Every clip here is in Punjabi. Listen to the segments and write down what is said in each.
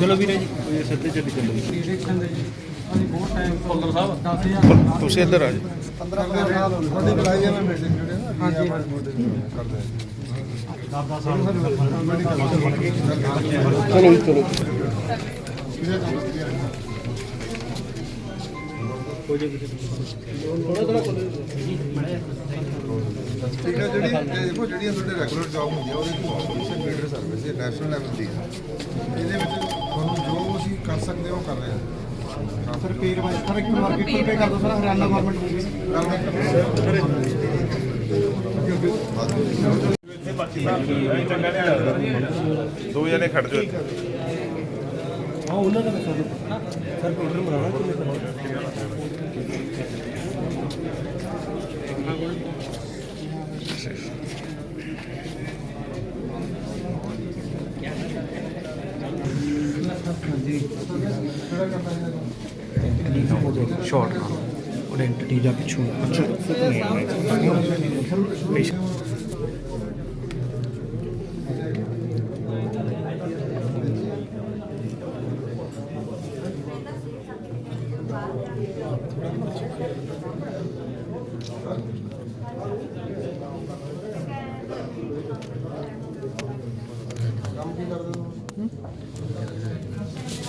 ਚਲੋ ਵੀਰੇ ਜੀ ਇਹ ਸੱਤੇ ਚੱਲ ਚੱਲੋ ਇਲੈਕਸ਼ਨ ਦੇ ਜੀ ਅਸੀਂ ਬਹੁਤ ਟਾਈਮ ਫੁੱਲਰ ਸਾਹਿਬ 10000 ਤੁਸੀਂ ਇੱਧਰ ਆ ਜਾਓ। 15 ਸਾਲ ਹੋ ਗਏ ਬੁਲਾਈ ਹੈ ਮੈਂ ਮੀਟਿੰਗ ਜਿਹੜੇ ਨਾ ਹਾਂਜੀ ਕਰਦੇ ਚਲੋ। ਜੀ ਠੀਕ ਹੈ ਜਿਹੜੀ ਇਹ ਦੇਖੋ ਜਿਹੜੀਆਂ ਤੁਹਾਡੇ ਰੈਗੂਲਰ ਜੌਬ ਹੁੰਦੀ ਆ ਉਹਦੇ ਵਿੱਚ ਸਰਵਿਸ ਨੈਸ਼ਨਲ ਲੈਵਲ ਦੀ ਹੈ ਇਹਦੇ ਵਿੱਚ ਤੁਹਾਨੂੰ ਜੋ ਅਸੀਂ ਕਰ ਸਕਦੇ ਹਾਂ ਉਹ ਕਰ ਰਹੇ ਹਾਂ ਸਰ ਪੇਰ ਵਾਈਜ਼ ਸਰ ਇੱਕ ਮਾਰਕੀਟ ਤੋਂ ਪੇ ਕਰ ਦੋ ਸਰ ਹਰਿਆਣਾ ਗਵਰਨਮੈਂਟ ਹੋਊਗੀ ਦੋ ਜਣੇ ਖੜ ਜਾਓ ਇੱਥੇ ਹਾਂ ਉਹਨਾਂ ਦਾ ਦੱਸੋ ਸਰ ਪੇਪਰ ਬਣਾਉਣਾ ਕਿਵੇਂ ਕਰਨਾ ਸ਼ਾਰਟ ਨਾਲ ਆਇਡੈਂਟੀਟੀ ਦਾ ਪਿੱਛੋਂ ਕੰਮ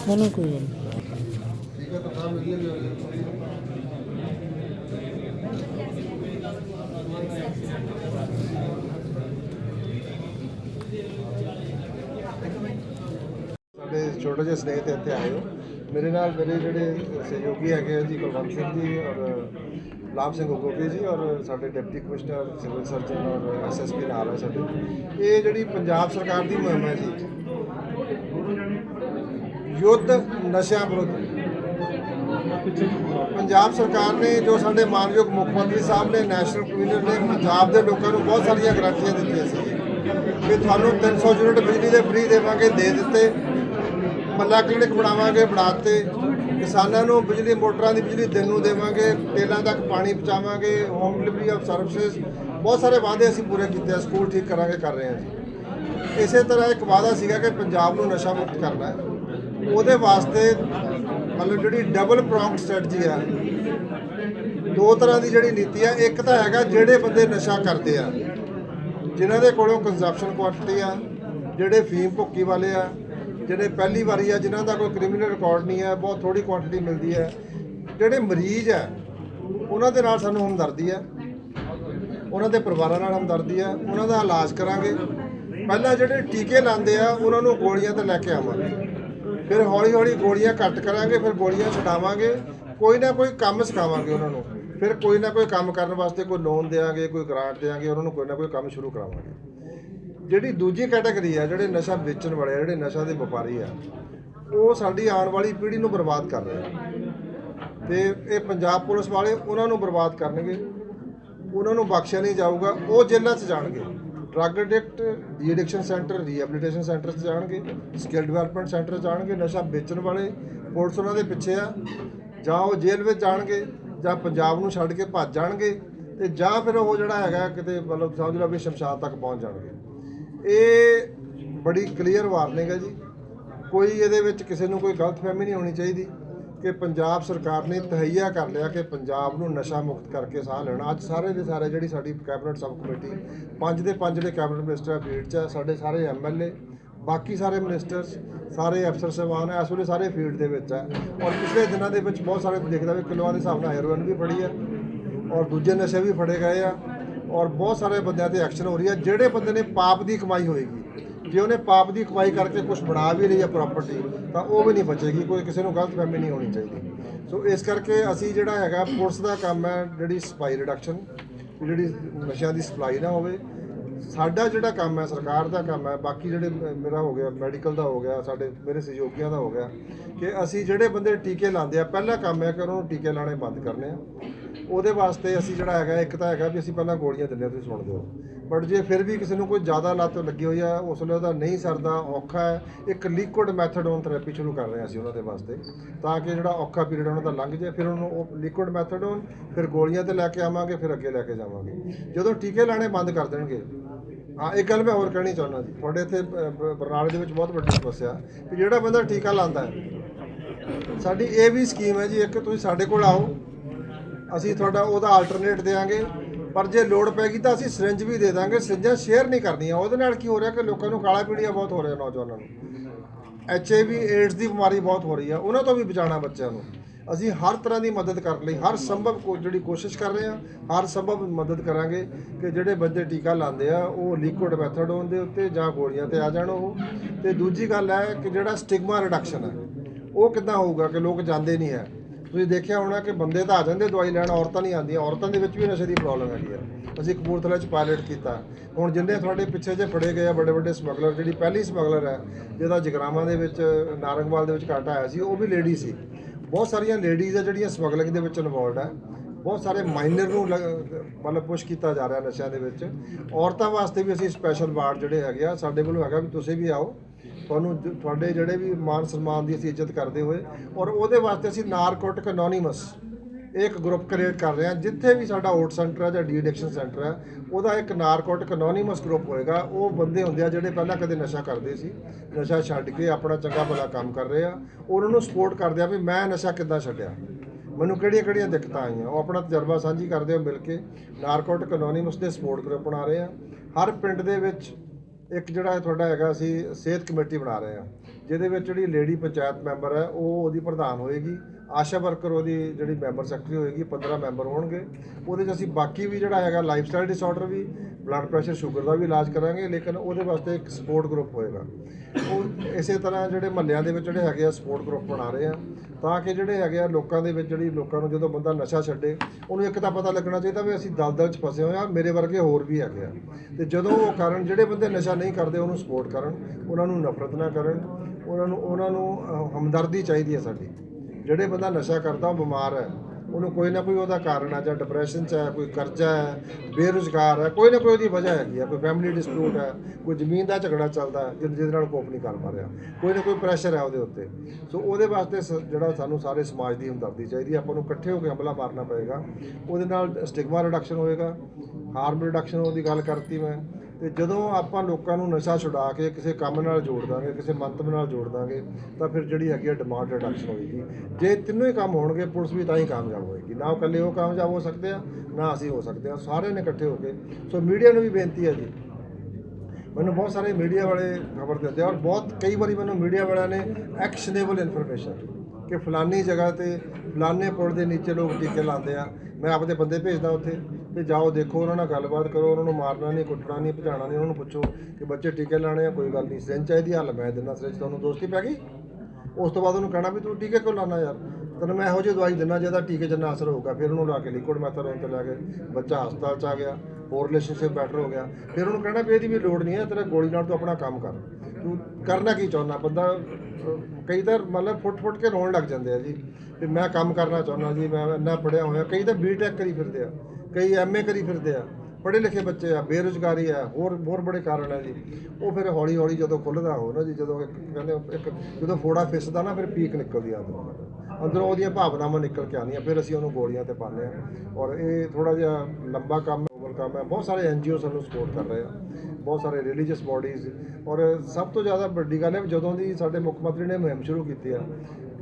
ਮੈਨੂੰ ਕੋਈ ਗੱਲ ਠੀਕ ਹੈ ਤਾਂ ਕੰਮ ਵਧੀਆ ਵੀ ਹੋ ਸਾਡੇ ਛੋਟੇ ਜਿਹੇ ਸਨੇਹ ਤੇ ਇੱਥੇ ਆਏ ਹੋ। ਮੇਰੇ ਨਾਲ ਮੇਰੇ ਜਿਹੜੇ ਸਹਿਯੋਗੀ ਹੈਗੇ ਆ ਜੀ, ਕੁਲਵੰਤ ਸਿੰਘ ਜੀ ਔਰ ਲਾਭ ਸਿੰਘ ਗੋਗੀ ਜੀ ਔਰ ਸਾਡੇ ਡਿਪਟੀ ਕਮਿਸ਼ਨਰ, ਸਿਵਲ ਸਰਜਨ ਔਰ ਐਸਐਸਪੀ ਨਾਲ ਹੈ ਸਾਡੇ। ਇਹ ਜਿਹੜੀ ਪੰਜਾਬ ਸਰਕਾਰ ਦੀ ਮੁਹਿੰਮ ਹੈ ਜੀ ਯੁੱਧ, ਨਸ਼ਿਆਂ ਵਿਰੁੱਧ। ਪੰਜਾਬ ਸਰਕਾਰ ਨੇ ਜੋ ਸਾਡੇ ਮਾਨਯੋਗ ਮੁੱਖ ਮੰਤਰੀ ਸਾਹਿਬ ਨੇ, ਨੈਸ਼ਨਲ ਕਮਿਸ਼ਨਰ ਨੇ ਪੰਜਾਬ ਦੇ ਲੋਕਾਂ ਨੂੰ ਬਹੁਤ ਸਾਰੀਆਂ ਗਰੰਟੀਆਂ ਦਿੱਤੀਆਂ ਸੀ। ਕਿ ਤੁਹਾਨੂੰ 300 ਯੂਨਿਟ ਬਿਜਲੀ ਦੇ ਫ੍ਰੀ ਦੇਵਾਂਗੇ, ਦੇ ਦਿੱਤੇ, ਮੱਲਾ ਕਲੀਨਿਕ ਬਣਾਵਾਂਗੇ, ਬਣਾ ਦਿੱਤੇ। ਕਿਸਾਨਾਂ ਨੂੰ ਬਿਜਲੀ, ਮੋਟਰਾਂ ਦੀ ਬਿਜਲੀ ਦਿਨ ਨੂੰ ਦੇਵਾਂਗੇ, ਤੇਲਾਂ ਤੱਕ ਪਾਣੀ ਪਹੁੰਚਾਵਾਂਗੇ ਹੋਮ ਡਿਲੀਵਰੀ ਆਫ ਸਰਵਿਸਿਜ਼ ਬਹੁਤ ਸਾਰੇ ਵਾਅਦੇ ਅਸੀਂ ਪੂਰੇ ਕੀਤੇ ਸਕੂਲ ਠੀਕ ਕਰਾਂਗੇ, ਕਰ ਰਹੇ ਹਾਂ ਜੀ। ਇਸੇ ਤਰ੍ਹਾਂ ਇੱਕ ਵਾਅਦਾ ਸੀਗਾ ਕਿ ਪੰਜਾਬ ਨੂੰ ਨਸ਼ਾ ਮੁਕਤ ਕਰਨਾ ਹੈ। ਉਹਦੇ ਵਾਸਤੇ ਮਤਲਬ ਜਿਹੜੀ ਡਬਲ ਪ੍ਰੋਂਗ ਸਟ੍ਰੈਟਜੀ ਆ, ਦੋ ਤਰ੍ਹਾਂ ਦੀ ਜਿਹੜੀ ਨੀਤੀ ਆ, ਇੱਕ ਤਾਂ ਹੈਗਾ ਜਿਹੜੇ ਬੰਦੇ ਨਸ਼ਾ ਕਰਦੇ ਆ, ਜਿਨ੍ਹਾਂ ਦੇ ਕੋਲੋਂ ਕੰਜ਼ੰਪਸ਼ਨ ਕੁਆਂਟੀਟੀ ਆ, ਜਿਹੜੇ ਫੀਮ ਭੁੱਕੀ ਵਾਲੇ ਆ, ਜਿਹੜੇ ਪਹਿਲੀ ਵਾਰੀ ਆ, ਜਿਨ੍ਹਾਂ ਦਾ ਕੋਈ ਕ੍ਰਿਮੀਨਲ ਰਿਕਾਰਡ ਨਹੀਂ ਹੈ ਬਹੁਤ ਥੋੜੀ ਕੁਆਂਟੀਟੀ ਮਿਲਦੀ ਹੈ ਜਿਹੜੇ ਮਰੀਜ਼ ਆ, ਉਹਨਾਂ ਦੇ ਨਾਲ ਸਾਨੂੰ ਹਮਦਰਦੀ ਆ, ਉਹਨਾਂ ਦੇ ਪਰਿਵਾਰਾਂ ਨਾਲ ਹਮਦਰਦੀ ਆ, ਉਹਨਾਂ ਦਾ ਇਲਾਜ ਕਰਾਂਗੇ। ਪਹਿਲਾਂ ਜਿਹੜੇ ਟੀਕੇ ਲਾਉਂਦੇ ਆ, ਉਹਨਾਂ ਨੂੰ ਗੋਲੀਆਂ ਤੇ ਲੈ ਕੇ ਆਵਾਂਗੇ। ਫਿਰ ਹੌਲੀ ਹੌਲੀ ਗੋਲੀਆਂ ਘੱਟ ਕਰਾਂਗੇ, ਫਿਰ ਗੋਲੀਆਂ ਛਡਾਵਾਂਗੇ। ਕੋਈ ਨਾ ਕੋਈ ਕੰਮ ਸਿਖਾਵਾਂਗੇ ਉਹਨਾਂ ਨੂੰ। ਫਿਰ ਕੋਈ ਨਾ ਕੋਈ ਕੰਮ ਕਰਨ ਵਾਸਤੇ ਕੋਈ ਲੋਨ ਦੇਵਾਂਗੇ, ਕੋਈ ਗ੍ਰਾਂਟ ਦੇਵਾਂਗੇ, ਉਹਨਾਂ ਨੂੰ ਕੋਈ ਨਾ ਕੋਈ ਕੰਮ ਸ਼ੁਰੂ ਕਰਾਵਾਂਗੇ। ਜਿਹੜੀ ਦੂਜੀ ਕੈਟਾਗਰੀ ਆ, ਜਿਹੜੇ ਨਸ਼ਾ ਵੇਚਣ ਵਾਲੇ ਆ, ਜਿਹੜੇ ਨਸ਼ਾ ਦੇ ਵਪਾਰੀ ਆ, ਉਹ ਸਾਡੀ ਆਉਣ ਵਾਲੀ ਪੀੜ੍ਹੀ ਨੂੰ ਬਰਬਾਦ ਕਰ ਰਹੇ ਆ। ਤੇ ਇਹ ਪੰਜਾਬ ਪੁਲਿਸ ਵਾਲੇ ਉਹਨਾਂ ਨੂੰ ਬਰਬਾਦ ਕਰਨਗੇ। ਉਹਨਾਂ ਨੂੰ ਬਖਸ਼ਿਆ ਨਹੀਂ ਜਾਊਗਾ, ਉਹ ਜੇਲ੍ਹਾਂ 'ਚ ਜਾਣਗੇ। Drug addict, de addiction centre, rehabilitation centre 'ਚ ਜਾਣਗੇ, ਸਕਿੱਲ ਡਿਵੈਲਪਮੈਂਟ ਸੈਂਟਰ 'ਚ ਜਾਣਗੇ, ਨਸ਼ਾ ਵੇਚਣ ਵਾਲੇ ਪੁਲਿਸ ਉਹਨਾਂ ਦੇ ਪਿੱਛੇ ਆ। ਜਾਂ ਉਹ ਜੇਲ੍ਹ ਵਿੱਚ ਜਾਣਗੇ, ਜਾਂ ਪੰਜਾਬ ਨੂੰ ਛੱਡ ਕੇ ਭੱਜ ਜਾਣਗੇ, ਤੇ ਜਾਂ ਫਿਰ ਉਹ ਜਿਹੜਾ ਹੈਗਾ ਕਿਤੇ ਮਤਲਬ ਸਮਝ ਲਓ ਵੀ ਸ਼ਮਸ਼ਾਨ ਤੱਕ ਪਹੁੰਚ ਜਾਣਗੇ। ਇਹ ਬੜੀ ਕਲੀਅਰ ਵਾਰਨਿੰਗ ਹੈ ਜੀ। ਕੋਈ ਇਹਦੇ ਵਿੱਚ ਕਿਸੇ ਨੂੰ ਕੋਈ ਗਲਤਫਹਿਮੀ ਨਹੀਂ ਹੋਣੀ ਚਾਹੀਦੀ। ਕਿ ਪੰਜਾਬ ਸਰਕਾਰ ਨੇ ਤਹਈਆ ਕਰ ਲਿਆ ਕਿ ਪੰਜਾਬ ਨੂੰ ਨਸ਼ਾ ਮੁਕਤ ਕਰਕੇ ਸਾਹ ਲੈਣਾ। ਅੱਜ ਸਾਰੇ ਦੇ ਸਾਰੇ ਜਿਹੜੀ ਸਾਡੀ ਕੈਬਨਿਟ ਸਬ ਕਮੇਟੀ, ਪੰਜ ਦੇ ਪੰਜ ਜਿਹੜੇ ਕੈਬਨਿਟ ਮਿਨਿਸਟਰ ਫੀਲਡ 'ਚ ਆ, ਸਾਡੇ ਸਾਰੇ ਐਮਐਲਏ ਬਾਕੀ ਸਾਰੇ ਮਿਨਿਸਟਰਸ, ਸਾਰੇ ਅਫਸਰ ਸਾਹਿਬਾਨ ਇਸ ਵੇਲੇ ਸਾਰੇ ਫੀਲਡ ਦੇ ਵਿੱਚ ਹੈ ਔਰ ਪਿਛਲੇ ਦਿਨਾਂ ਦੇ ਵਿੱਚ ਬਹੁਤ ਸਾਰੇ ਦੇਖਦਾ ਵੀ ਕਿਲੋਆਂ ਦੇ ਹਿਸਾਬ ਨਾਲ ਹੈਰੋਇਨ ਵੀ ਫੜੀ ਹੈ ਔਰ ਦੂਜੇ ਨਸ਼ੇ ਵੀ ਫੜੇ ਗਏ ਆ। ਔਰ ਬਹੁਤ ਸਾਰੇ ਬੰਦਿਆਂ ਤੇ ਐਕਸ਼ਨ ਹੋ ਰਹੀ ਹੈ ਜਿਹੜੇ ਬੰਦੇ ਨੇ ਪਾਪ ਦੀ ਕਮਾਈ ਹੋਏਗੀ ਜੇ ਉਹਨੇ ਪਾਪ ਦੀ ਕਮਾਈ ਕਰਕੇ ਕੁਝ ਬਣਾ ਵੀ ਲਈ ਹੈ ਪ੍ਰਾਪਰਟੀ ਤਾਂ ਉਹ ਵੀ ਨਹੀਂ ਬਚੇਗੀ, ਕੋਈ ਕਿਸੇ ਨੂੰ ਗਲਤ ਫਹਿਮੀ ਨਹੀਂ ਹੋਣੀ ਚਾਹੀਦੀ। ਸੋ ਇਸ ਕਰਕੇ ਅਸੀਂ ਜਿਹੜਾ ਹੈਗਾ, ਪੁਲਿਸ ਦਾ ਕੰਮ ਹੈ ਜਿਹੜੀ ਸਪਾਈ ਰਿਡਕਸ਼ਨ ਜਿਹੜੀ ਨਸ਼ਿਆਂ ਦੀ ਸਪਲਾਈ ਨਾ ਹੋਵੇ। ਸਾਡਾ ਜਿਹੜਾ ਕੰਮ ਹੈ, ਸਰਕਾਰ ਦਾ ਕੰਮ ਹੈ, ਬਾਕੀ ਜਿਹੜੇ ਮੇਰਾ ਹੋ ਗਿਆ ਮੈਡੀਕਲ ਦਾ ਹੋ ਗਿਆ, ਸਾਡੇ, ਮੇਰੇ ਸਹਿਯੋਗੀਆਂ ਦਾ ਹੋ ਗਿਆ, ਕਿ ਅਸੀਂ ਜਿਹੜੇ ਬੰਦੇ ਟੀਕੇ ਲਾਉਂਦੇ ਆ, ਪਹਿਲਾ ਕੰਮ ਹੈ ਕਿ ਉਹਨਾਂ ਨੂੰ ਟੀਕੇ ਲਾਣੇ ਬੰਦ ਕਰਨੇ ਆ। ਉਹਦੇ ਵਾਸਤੇ ਅਸੀਂ ਜਿਹੜਾ ਹੈਗਾ, ਇੱਕ ਤਾਂ ਹੈਗਾ ਵੀ ਅਸੀਂ ਪਹਿਲਾਂ ਗੋਲੀਆਂ ਦਿੰਦੇ ਹਾਂ ਤੁਸੀਂ ਸੁਣ ਦਿਓ ਬਟ ਜੇ ਫਿਰ ਵੀ ਕਿਸੇ ਨੂੰ ਕੋਈ ਜ਼ਿਆਦਾ ਲੱਤ ਲੱਗੀ ਹੋਈ ਆ, ਉਸ ਵੇਲੇ ਉਹਦਾ ਨਹੀਂ ਸਰਦਾ, ਔਖਾ ਹੈ। ਇੱਕ ਲਿਕੁਇਡ ਮੈਥਡੋਨ ਥੈਰੇਪੀ ਸ਼ੁਰੂ ਕਰ ਰਹੇ ਹਾਂ ਅਸੀਂ ਉਹਨਾਂ ਦੇ ਵਾਸਤੇ। ਤਾਂ ਕਿ ਜਿਹੜਾ ਔਖਾ ਪੀਰੀਅਡ ਉਹਨਾਂ ਦਾ ਲੰਘ ਜਾਏ, ਫਿਰ ਉਹਨੂੰ ਉਹ ਲਿਕੁਇਡ ਮੈਥਡੋਨ ਫਿਰ ਗੋਲੀਆਂ ਤੇ ਲੈ ਕੇ ਆਵਾਂਗੇ, ਫਿਰ ਅੱਗੇ ਲੈ ਕੇ ਜਾਵਾਂਗੇ। ਜਦੋਂ ਟੀਕੇ ਲਾਣੇ ਬੰਦ ਕਰ ਦੇਣਗੇ। ਹਾਂ, ਇੱਕ ਗੱਲ ਮੈਂ ਹੋਰ ਕਹਿਣੀ ਚਾਹੁੰਦਾ ਜੀ। ਤੁਹਾਡੇ ਇੱਥੇ ਬਰਨਾਲੇ ਦੇ ਵਿੱਚ ਬਹੁਤ ਵੱਡੀ ਸਮੱਸਿਆ। ਵੀ ਜਿਹੜਾ ਬੰਦਾ ਟੀਕਾ ਲਾਉਂਦਾ ਹੈ, ਸਾਡੀ ਇਹ ਵੀ ਸਕੀਮ ਹੈ ਜੀ, ਇੱਕ ਤੁਸੀਂ ਸਾਡੇ ਕੋਲ ਆਓ, ਅਸੀਂ ਤੁਹਾਡਾ ਉਹਦਾ ਆਲਟਰਨੇਟ ਦੇਵਾਂਗੇ। ਪਰ ਜੇ ਲੋੜ ਪੈਗੀ ਤਾਂ ਅਸੀਂ ਸਿਰਿੰਜ ਵੀ ਦੇ ਦਾਂਗੇ। ਸਿਰਿੰਜਾਂ ਸ਼ੇਅਰ ਨਹੀਂ ਕਰਨੀਆਂ। ਉਹਦੇ ਨਾਲ ਕੀ ਹੋ ਰਿਹਾ ਕਿ ਲੋਕਾਂ ਨੂੰ ਕਾਲਾ ਪੀੜੀਆ ਬਹੁਤ ਹੋ ਰਿਹਾ ਨੌਜਵਾਨਾਂ ਨੂੰ। ਐਚਆਈਵੀ ਏਡਸ ਦੀ ਬਿਮਾਰੀ ਬਹੁਤ ਹੋ ਰਹੀ ਹੈ ਉਹਨਾਂ ਤੋਂ ਵੀ ਬਚਾਉਣਾ ਬੱਚਿਆਂ ਨੂੰ। ਅਸੀਂ ਹਰ ਤਰ੍ਹਾਂ ਦੀ ਮਦਦ ਕਰਨ ਲਈ, ਹਰ ਸੰਭਵ ਕੋ, ਜਿਹੜੀ ਕੋਸ਼ਿਸ਼ ਕਰ ਰਹੇ ਹਾਂ ਹਰ ਸੰਭਵ ਮਦਦ ਕਰਾਂਗੇ ਕਿ ਜਿਹੜੇ ਬੰਦੇ ਟੀਕਾ ਲਾਉਂਦੇ ਆ, ਉਹ ਲਿਕੁਇਡ ਮੈਥਡੋਨ ਦੇ ਉੱਤੇ ਜਾਂ ਗੋਲੀਆਂ ਤੇ ਆ ਜਾਣ ਉਹ। ਤੇ ਦੂਜੀ ਗੱਲ ਹੈ ਕਿ ਜਿਹੜਾ ਸਟਿਗਮਾ ਰਿਡਕਸ਼ਨ ਹੈ, ਉਹ ਕਿੱਦਾਂ ਹੋਊਗਾ ਕਿ ਲੋਕ ਜਾਂਦੇ ਨਹੀਂ ਹੈ? ਤੁਸੀਂ ਦੇਖਿਆ ਹੋਣਾ ਕਿ ਬੰਦੇ ਤਾਂ ਆ ਜਾਂਦੇ, ਦਵਾਈ ਲੈਣ, ਔਰਤਾਂ ਨਹੀਂ ਆਉਂਦੀਆਂ। ਔਰਤਾਂ ਦੇ ਵਿੱਚ ਵੀ ਨਸ਼ੇ ਦੀ ਪ੍ਰੋਬਲਮ ਹੈਗੀ ਆ। ਅਸੀਂ ਕਪੂਰਥਲਾ ਚ ਪਾਇਲਟ ਕੀਤਾ। ਹੁਣ ਜਿੰਨੇ ਤੁਹਾਡੇ ਪਿੱਛੇ ਜੇ ਫੜੇ ਗਏ ਆ ਵੱਡੇ ਵੱਡੇ ਸਮਗਲਰ, ਜਿਹੜੀ ਪਹਿਲੀ ਸਮਗਲਰ ਹੈ, ਜਿਹਦਾ ਜਗਰਾਵਾਂ ਦੇ ਵਿੱਚ, ਨਾਰੰਗਵਾਲ ਦੇ ਵਿੱਚ ਘਾਟਾ ਆਇਆ ਸੀ, ਉਹ ਵੀ ਲੇਡੀ ਸੀ। ਬਹੁਤ ਸਾਰੀਆਂ ਲੇਡੀਜ਼ ਆ ਜਿਹੜੀਆਂ ਸਮਗਲਿੰਗ ਦੇ ਵਿੱਚ ਇਨਵੋਲਡ ਹੈ ਬਹੁਤ ਸਾਰੇ ਮਾਈਨਰ ਨੂੰ ਲਗ- ਮਤਲਬ ਪੁਸ਼ ਕੀਤਾ ਜਾ ਰਿਹਾ ਨਸ਼ਿਆਂ ਦੇ ਵਿੱਚ। ਔਰਤਾਂ ਵਾਸਤੇ ਵੀ ਅਸੀਂ ਸਪੈਸ਼ਲ ਵਾਰਡ ਜਿਹੜੇ ਹੈਗੇ ਆ, ਸਾਡੇ ਵੱਲੋਂ ਹੈਗਾ ਵੀ ਤੁਸੀਂ ਵੀ ਆਓ। ਤੁਹਾਨੂੰ ਜ- ਤੁਹਾਡੇ ਜਿਹੜੇ ਵੀ ਮਾਨ ਸਨਮਾਨ ਦੀ ਅਸੀਂ ਇੱਜ਼ਤ ਕਰਦੇ ਹੋਏ ਔਰ ਉਹਦੇ ਵਾਸਤੇ ਅਸੀਂ ਨਾਰਕੋਟਿਕ ਅਨੋਨਿਮਸ, ਇੱਕ ਗਰੁੱਪ ਕ੍ਰੀਏਟ ਕਰ ਰਹੇ ਹਾਂ, ਜਿੱਥੇ ਵੀ ਸਾਡਾ ਆਊਟ ਸੈਂਟਰ ਹੈ ਜਾਂ ਡੀ ਐਡਿਕਸ਼ਨ ਸੈਂਟਰ ਹੈ, ਉਹਦਾ ਇੱਕ ਨਾਰਕੋਟਿਕ ਅਨੋਨਿਮਸ ਗਰੁੱਪ ਹੋਏਗਾ। ਉਹ ਬੰਦੇ ਹੁੰਦੇ ਆ ਜਿਹੜੇ ਪਹਿਲਾਂ ਕਦੇ ਨਸ਼ਾ ਕਰਦੇ ਸੀ, ਨਸ਼ਾ ਛੱਡ ਕੇ ਆਪਣਾ ਚੰਗਾ ਭਲਾ ਕੰਮ ਕਰ ਰਹੇ ਆ। ਉਹਨਾਂ ਨੂੰ ਸਪੋਰਟ ਕਰਦੇ ਆ ਵੀ ਮੈਂ ਨਸ਼ਾ ਕਿੱਦਾਂ ਛੱਡਿਆ? ਮੈਨੂੰ ਕਿਹੜੀਆਂ ਕਿਹੜੀਆਂ ਦਿੱਕਤਾਂ ਆਈਆਂ? ਉਹ ਆਪਣਾ ਤਜਰਬਾ ਸਾਂਝੀ ਕਰਦੇ ਹੋ ਮਿਲ ਕੇ। ਨਾਰਕੋਟਿਕ ਅਨੋਨਿਮਸ ਦੇ ਸਪੋਰਟ ਗਰੁੱਪ ਬਣਾ ਰਹੇ ਆ। ਹਰ ਪਿੰਡ ਦੇ ਵਿੱਚ ਇੱਕ ਜਿਹੜਾ ਤੁਹਾਡਾ ਹੈਗਾ ਅਸੀਂ ਸਿਹਤ ਕਮੇਟੀ ਬਣਾ ਰਹੇ ਹਾਂ, ਜਿਹਦੇ ਵਿੱਚ ਜਿਹੜੀ ਲੇਡੀ ਪੰਚਾਇਤ ਮੈਂਬਰ ਹੈ, ਉਹ ਉਹਦੀ ਪ੍ਰਧਾਨ ਹੋਏਗੀ। ਆਸ਼ਾ ਵਰਕਰ ਉਹਦੀ ਜਿਹੜੀ ਮੈਂਬਰ ਸੈਕਟਰੀ ਹੋਏਗੀ 15 ਮੈਂਬਰ ਹੋਣਗੇ। ਉਹਦੇ 'ਚ ਅਸੀਂ ਬਾਕੀ ਵੀ ਜਿਹੜਾ ਹੈਗਾ ਲਾਈਫਸਟਾਈਲ ਡਿਸਆਰਡਰ ਵੀ, ਬਲੱਡ ਪ੍ਰੈਸ਼ਰ, ਸ਼ੂਗਰ ਦਾ ਵੀ ਇਲਾਜ ਕਰਾਂਗੇ, ਲੇਕਿਨ ਉਹਦੇ ਵਾਸਤੇ ਇੱਕ ਸਪੋਰਟ ਗਰੁੱਪ ਹੋਏਗਾ। ਉਹ ਇਸੇ ਤਰ੍ਹਾਂ ਜਿਹੜੇ ਮਹੱਲਿਆਂ ਦੇ ਵਿੱਚ ਜਿਹੜੇ ਹੈਗੇ ਆ, ਸਪੋਰਟ ਗਰੁੱਪ ਬਣਾ ਰਹੇ ਆ। ਤਾਂ ਕਿ ਜਿਹੜੇ ਹੈਗੇ ਆ ਲੋਕਾਂ ਦੇ ਵਿੱਚ ਜਿਹੜੀ ਲੋਕਾਂ ਨੂੰ ਜਦੋਂ ਬੰਦਾ ਨਸ਼ਾ ਛੱਡੇ, ਉਹਨੂੰ ਇੱਕ ਤਾਂ ਪਤਾ ਲੱਗਣਾ ਚਾਹੀਦਾ ਵੀ ਅਸੀਂ ਦਲਦਲ 'ਚ ਫਸੇ ਹੋਏ ਆ, ਮੇਰੇ ਵਰਗੇ ਹੋਰ ਵੀ ਹੈਗੇ ਆ। ਤੇ ਜਦੋਂ ਉਹ ਕਰਨ ਜਿਹੜੇ ਬੰਦੇ ਨਸ਼ਾ ਨਹੀਂ ਕਰਦੇ, ਉਹਨੂੰ ਸਪੋਰਟ ਕਰਨ, ਉਹਨਾਂ ਨੂੰ ਨਫ਼ਰਤ ਨਾ ਕਰਨ, ਉਹਨਾਂ ਨੂੰ ਉਹਨਾਂ ਨੂੰ ਹਮਦਰਦੀ ਚਾਹੀਦੀ ਹੈ ਸਾਡੀ। ਜਿਹੜੇ ਬੰਦਾ ਨਸ਼ਾ ਕਰਦਾ, ਉਹ ਬਿਮਾਰ ਹੈ। ਉਹਨੂੰ ਕੋਈ ਨਾ ਕੋਈ ਉਹਦਾ ਕਾਰਨ ਹੈ ਜਾਂ ਡਿਪਰੈਸ਼ਨ ਚ ਹੈ ਕੋਈ ਕਰਜ਼ਾ ਹੈ ਬੇਰੁਜ਼ਗਾਰ ਹੈ ਕੋਈ ਨਾ ਕੋਈ ਉਹਦੀ ਵਜ੍ਹਾ ਹੈਗੀ ਹੈ ਕੋਈ ਫੈਮਿਲੀ ਡਿਸਪਿਊਟ ਹੈ ਕੋਈ ਜ਼ਮੀਨ ਦਾ ਝਗੜਾ ਚੱਲਦਾ ਹੈ, ਜਿਹਦੇ ਜਿਹਦੇ ਨਾਲ ਕੋਪ ਨਹੀਂ ਕਰ ਪਾ ਰਿਹਾ। ਕੋਈ ਨਾ ਕੋਈ ਪ੍ਰੈਸ਼ਰ ਹੈ ਉਹਦੇ ਉੱਤੇ। ਸੋ ਉਹਦੇ ਵਾਸਤੇ ਸ- ਜਿਹੜਾ ਸਾਨੂੰ ਸਾਰੇ ਸਮਾਜ ਦੀ ਹਮਦਰਦੀ ਚਾਹੀਦੀ ਹੈ ਆਪਾਂ ਨੂੰ ਇਕੱਠੇ ਹੋ ਕੇ ਹਮਲਾ ਮਾਰਨਾ ਪਏਗਾ। ਉਹਦੇ ਨਾਲ ਸਟਿਗਮਾ ਰਿਡਕਸ਼ਨ ਹੋਏਗਾ ਹਾਰਮ ਰਿਡਕਸ਼ਨ ਉਹਦੀ ਗੱਲ ਕਰਤੀ ਮੈਂ। ਤੇ ਜਦੋਂ ਆਪਾਂ ਲੋਕਾਂ ਨੂੰ ਨਸ਼ਾ ਛੁਡਾ ਕੇ ਕਿਸੇ ਕੰਮ ਨਾਲ ਜੋੜ ਦਾਂਗੇ ਕਿਸੇ ਮੰਤਵ ਨਾਲ ਜੋੜ ਦਾਂਗੇ ਤਾਂ ਫਿਰ ਜਿਹੜੀ ਹੈਗੀ ਆ ਡਿਮਾਂਡ ਰਿਡਕਸ਼ਨ ਹੋਏਗੀ। ਜੇ ਤਿੰਨੋਂ ਹੀ ਕੰਮ ਹੋਣਗੇ, ਪੁਲਿਸ ਵੀ ਤਾਂ ਹੀ ਕਾਮਯਾਬ ਹੋਏਗੀ। ਨਾ ਉਹ ਇਕੱਲੇ ਉਹ ਕਾਮਯਾਬ ਹੋ ਸਕਦੇ ਆ, ਨਾ ਅਸੀਂ ਹੋ ਸਕਦੇ ਆ। ਸਾਰੇ ਨੇ ਇਕੱਠੇ ਹੋ ਕੇ। ਸੋ ਮੀਡੀਆ ਨੂੰ ਵੀ ਬੇਨਤੀ ਹੈ ਜੀ। ਮੈਨੂੰ ਬਹੁਤ ਸਾਰੇ ਮੀਡੀਆ ਵਾਲੇ ਖਬਰ ਦਿੰਦੇ ਔਰ ਬਹੁਤ ਕਈ ਵਾਰੀ ਮੈਨੂੰ ਮੀਡੀਆ ਵਾਲਿਆਂ ਨੇ ਐਕਸ਼ਨੇਬਲ ਇਨਫੋਰਮੇਸ਼ਨ ਕਿ ਫਲਾਨੀ ਜਗ੍ਹਾ ਤੇ, ਫਲਾਨੇ ਪੁਲ ਦੇ ਨੀਚੇ ਲੋਕ ਟੀਕੇ ਲਾਉਂਦੇ ਆ। ਮੈਂ ਆਪਦੇ ਬੰਦੇ ਭੇਜਦਾ ਉੱਥੇ ਤੇ ਜਾਓ, ਦੇਖੋ, ਉਹਨਾਂ ਨਾਲ ਗੱਲਬਾਤ ਕਰੋ, ਉਹਨਾਂ ਨੂੰ ਮਾਰਨਾ ਨਹੀਂ, ਕੁੱਟਣਾ ਨਹੀਂ, ਭਜਾਣਾ ਨਹੀਂ, ਉਹਨਾਂ ਨੂੰ ਪੁੱਛੋ ਕਿ ਬੱਚੇ ਟੀਕੇ ਲਾਣੇ ਆ, ਕੋਈ ਗੱਲ ਨਹੀਂ ਸਿਰੰਜ ਚਾਹੀਦੀ ਹੱਲ, ਮੈਂ ਦਿੰਦਾ ਸਿਰੰਜ ਤੁਹਾਨੂੰ ਦੋਸਤੀ ਪੈ ਗਈ? ਉਸ ਤੋਂ ਬਾਅਦ ਉਹਨੂੰ ਕਹਿਣਾ ਵੀ ਤੂੰ ਟੀਕੇ ਕਿਉਂ ਲਾਣਾ ਯਾਰ? ਤੈਨੂੰ ਮੈਂ ਇਹੋ ਜਿਹੀ ਦਵਾਈ ਦਿੰਦਾ ਜਿਹਦਾ ਟੀਕੇ ਜਿੰਨਾ ਅਸਰ ਹੋਊਗਾ। ਫਿਰ ਉਹਨੂੰ ਲਾ ਕੇ ਲਿਕੁਇਡ ਮੈਥਡੋਨ ਤੇ ਲੈ ਕੇ ਬੱਚਾ ਹਸਪਤਾਲ ਚ ਆ ਗਿਆ, ਹੋਰ ਰਿਲੇਸ਼ਨਸ਼ਿਪ ਬੈਟਰ ਹੋ ਗਿਆ। ਫਿਰ ਉਹਨੂੰ ਕਹਿਣਾ ਵੀ ਇਹਦੀ ਵੀ ਲੋੜ ਨਹੀਂ ਹੈ, ਤੇਰਾ ਗੋਲੀ ਨਾਲ ਤੂੰ ਆਪਣਾ ਕੰਮ ਕਰ। ਤੂੰ ਕਰਨਾ ਕੀ ਚਾਹੁੰਦਾ? ਬੰਦਾ ਕਈ ਤਾਂ ਮਤਲਬ ਫੁੱਟ ਫੁੱਟ ਕੇ ਰੋਣ ਲੱਗ ਜਾਂਦੇ ਆ ਜੀ, ਵੀ ਮੈਂ ਕੰਮ ਕਰਨਾ ਚਾਹੁੰਦਾ ਜੀ, ਮੈਂ ਇੰਨਾ ਪੜਿਆ ਹੋਇਆ। ਕਈ ਤਾਂ ਬੀਟੈਕ ਕਰੀ ਫਿਰਦੇ ਆ, ਕਈ ਐਮਏ ਕਰੀ ਫਿਰਦੇ ਆ। ਪੜ੍ਹੇ ਲਿਖੇ ਬੱਚੇ ਆ, ਬੇਰੁਜ਼ਗਾਰੀ ਆ, ਹੋਰ ਹੋਰ ਬੜੇ ਕਾਰਨ ਆ ਜੀ। ਉਹ ਫਿਰ ਹੌਲੀ ਹੌਲੀ ਜਦੋਂ ਖੁੱਲਦਾ ਹੋ ਨਾ ਜੀ, ਜਦੋਂ ਇੱਕ ਕਹਿੰਦੇ ਇੱਕ ਜਦੋਂ ਫੋੜਾ ਫਿਸਦਾ ਨਾ, ਫਿਰ ਪੀਕ ਨਿਕਲਦੀ ਆ ਅੰਦਰੋਂ ਅੰਦਰੋਂ ਉਹਦੀਆਂ ਭਾਵਨਾਵਾਂ ਨਿਕਲ ਕੇ ਆਉਂਦੀਆਂ, ਫਿਰ ਅਸੀਂ ਉਹਨੂੰ ਗੋਲੀਆਂ ਤੇ ਪਾਉਂਦੇ ਆ ਔਰ ਇਹ ਥੋੜਾ ਜਿਹਾ ਲੰਬਾ ਕੰਮ ਓਵਰ ਕੰਮ ਹੈ। ਬਹੁਤ ਸਾਰੇ ਐਨਜੀਓ ਸਾਨੂੰ ਸਪੋਰਟ ਕਰ ਰਹੇ ਆ। ਬਹੁਤ ਸਾਰੇ ਰਿਲੀਜੀਅਸ ਬਾਡੀਜ਼ ਔਰ ਸਭ ਤੋਂ ਜ਼ਿਆਦਾ ਵੱਡੀ ਗੱਲ ਹੈ ਵੀ ਜਦੋਂ ਦੀ ਸਾਡੇ ਮੁੱਖ ਮੰਤਰੀ ਨੇ ਮੁਹਿੰਮ ਸ਼ੁਰੂ ਕੀਤੀ ਆ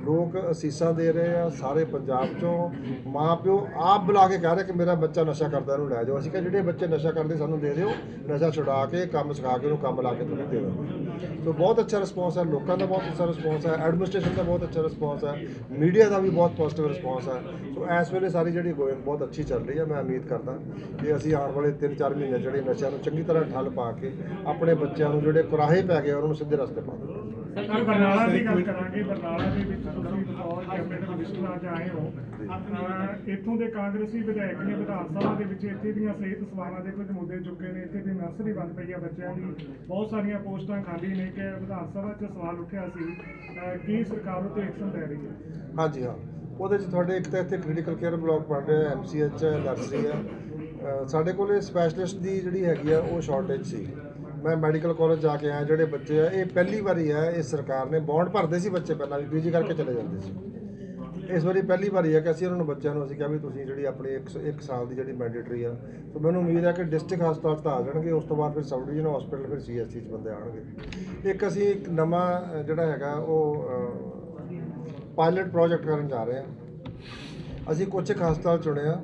ਲੋਕ ਅਸੀਸਾਂ ਦੇ ਰਹੇ ਆ, ਸਾਰੇ ਪੰਜਾਬ ਚੋਂ ਮਾਂ ਪਿਓ ਆਪ ਬੁਲਾ ਕੇ ਕਹਿ ਰਹੇ ਕਿ ਮੇਰਾ ਬੱਚਾ ਨਸ਼ਾ ਕਰਦਾ ਇਹਨੂੰ ਲੈ ਜਾਓ। ਅਸੀਂ ਕਿਹਾ, ਜਿਹੜੇ ਬੱਚੇ ਨਸ਼ਾ ਕਰਦੇ ਸਾਨੂੰ ਦੇ ਦਿਓ, ਨਸ਼ਾ ਛੁਡਾ ਕੇ, ਕੰਮ ਸਿਖਾ ਕੇ ਉਹਨੂੰ ਕੰਮ ਲਾ ਕੇ ਤੁਹਾਨੂੰ ਦੇ ਦਿਓ। ਸੋ ਬਹੁਤ ਅੱਛਾ ਰਿਸਪੌਂਸ ਹੈ, ਲੋਕਾਂ ਦਾ ਬਹੁਤ ਅੱਛਾ ਰਿਸਪੌਂਸ ਹੈ ਐਡਮਿਨਿਸਟ੍ਰੇਸ਼ਨ ਦਾ ਬਹੁਤ ਅੱਛਾ ਰਿਸਪੌਂਸ ਹੈ ਮੀਡੀਆ ਦਾ ਵੀ ਬਹੁਤ ਪੋਜ਼ਿਟਿਵ ਰਿਸਪੌਂਸ ਹੈ। ਸੋ ਇਸ ਵੇਲੇ ਸਾਰੀ ਜਿਹੜੀ ਗੋਇੰਗ ਬਹੁਤ ਅੱਛੀ ਚੱਲ ਰਹੀ ਹੈ, ਮੈਂ ਉਮੀਦ ਕਰਦਾ ਕਿ ਅਸੀਂ ਆਉਣ ਵਾਲੇ 3-4 ਮਹੀਨੇ ਜਿਹੜੇ ਨਸ਼ਿਆਂ ਨੂੰ ਚੰਗੀ ਤਰ੍ਹਾਂ ਠੱਲ ਪਾ ਕੇ ਆਪਣੇ ਬੱਚਿਆਂ ਨੂੰ ਜਿਹੜੇ ਕੁਰਾਹੇ ਪੈ ਗਏ ਉਹਨਾਂ ਨੂੰ ਸਿੱਧੇ ਰਸਤੇ ਪਾ ਦੇਵਾਂਗੇ। ਸਰ ਬਰਨਾਲਾ ਦੀ ਗੱਲ ਕਰਾਂਗੇ ਬਰਨਾਲਾ ਦੇ ਵਿੱਚ ਤੁਸੀਂ ਬਤੌਰ ਕੈਬਨਿਟ ਮਿਨਿਸਟਰ ਅੱਜ ਆਏ ਹੋ। ਇੱਥੋਂ ਦੇ ਕਾਂਗਰਸੀ ਵਿਧਾਇਕ ਨੇ ਵਿਧਾਨ ਸਭਾ ਦੇ ਵਿੱਚ ਇੱਥੇ ਦੀਆਂ ਸਿਹਤ ਸੇਵਾਵਾਂ ਦੇ ਕੁਝ ਮੁੱਦੇ ਚੁੱਕੇ ਨੇ ਇੱਥੇ ਦੀ ਨਰਸਰੀ ਬੰਦ ਪਈ ਆ ਬੱਚਿਆਂ ਦੀ। ਬਹੁਤ ਸਾਰੀਆਂ ਪੋਸਟਾਂ ਖਾਲੀ ਨੇ ਕਿ ਵਿਧਾਨ ਸਭਾ 'ਚ ਸਵਾਲ ਉੱਠਿਆ ਸੀ ਕੀ ਸਰਕਾਰ ਉੱਤੇ ਐਕਸ਼ਨ ਲੈ ਰਹੀ ਹੈ? ਹਾਂਜੀ ਹਾਂ। ਉਹਦੇ 'ਚ ਤੁਹਾਡੇ ਇੱਕ ਤਾਂ ਇੱਥੇ ਕ੍ਰਿਟੀਕਲ ਕੇਅਰ ਬਲਾਕ ਬਣ ਰਿਹਾ ਐਮਸੀਐਚ ਨਰਸਰੀ ਹੈ ਅ, ਸਾਡੇ ਕੋਲੇ ਸਪੈਸ਼ਲਿਸਟ ਦੀ ਜਿਹੜੀ ਹੈਗੀ ਆ ਉਹ ਸ਼ਾਰਟੇਜ ਸੀ। ਮੈਂ ਮੈਡੀਕਲ ਕਾਲਜ ਜਾ ਕੇ ਆਇਆ ਜਿਹੜੇ ਬੱਚੇ ਆ ਇਹ ਪਹਿਲੀ ਵਾਰੀ ਹੈ ਇਸ ਸਰਕਾਰ ਨੇ ਬੌਂਡ ਭਰਦੇ ਸੀ ਬੱਚੇ ਪਹਿਲਾਂ ਵੀ ਪੀਜੀ ਕਰਕੇ ਚਲੇ ਜਾਂਦੇ ਸੀ। ਇਸ ਵਾਰੀ ਪਹਿਲੀ ਵਾਰੀ ਹੈ ਕਿ ਅਸੀਂ ਉਹਨਾਂ ਨੂੰ ਬੱਚਿਆਂ ਨੂੰ ਅਸੀਂ ਕਿਹਾ ਵੀ ਤੁਸੀਂ ਜਿਹੜੀ ਆਪਣੀ 1 ਸਾਲ ਦੀ ਜਿਹੜੀ ਮੈਂਡੇਟਰੀ ਆ ਸੋ ਮੈਨੂੰ ਉਮੀਦ ਹੈ ਕਿ ਡਿਸਟ੍ਰਿਕਟ ਹਸਪਤਾਲ 'ਚ ਤਾਂ ਆ ਜਾਣਗੇ ਉਸ ਤੋਂ ਬਾਅਦ ਫਿਰ ਸਬ ਡਿਵੀਜ਼ਨ ਹਸਪੀਟਲ ਫਿਰ ਸੀਐਸਸੀ 'ਚ ਬੰਦੇ ਆਉਣਗੇ। ਇੱਕ ਅਸੀਂ ਇੱਕ ਨਵਾਂ ਜਿਹੜਾ ਹੈਗਾ ਉਹ ਪਾਇਲਟ ਪ੍ਰੋਜੈਕਟ ਕਰਨ ਜਾ ਰਹੇ ਹਾਂ ਅਸੀਂ ਕੁਝ ਇੱਕ ਹਸਪਤਾਲ ਚੁਣੇ ਅ,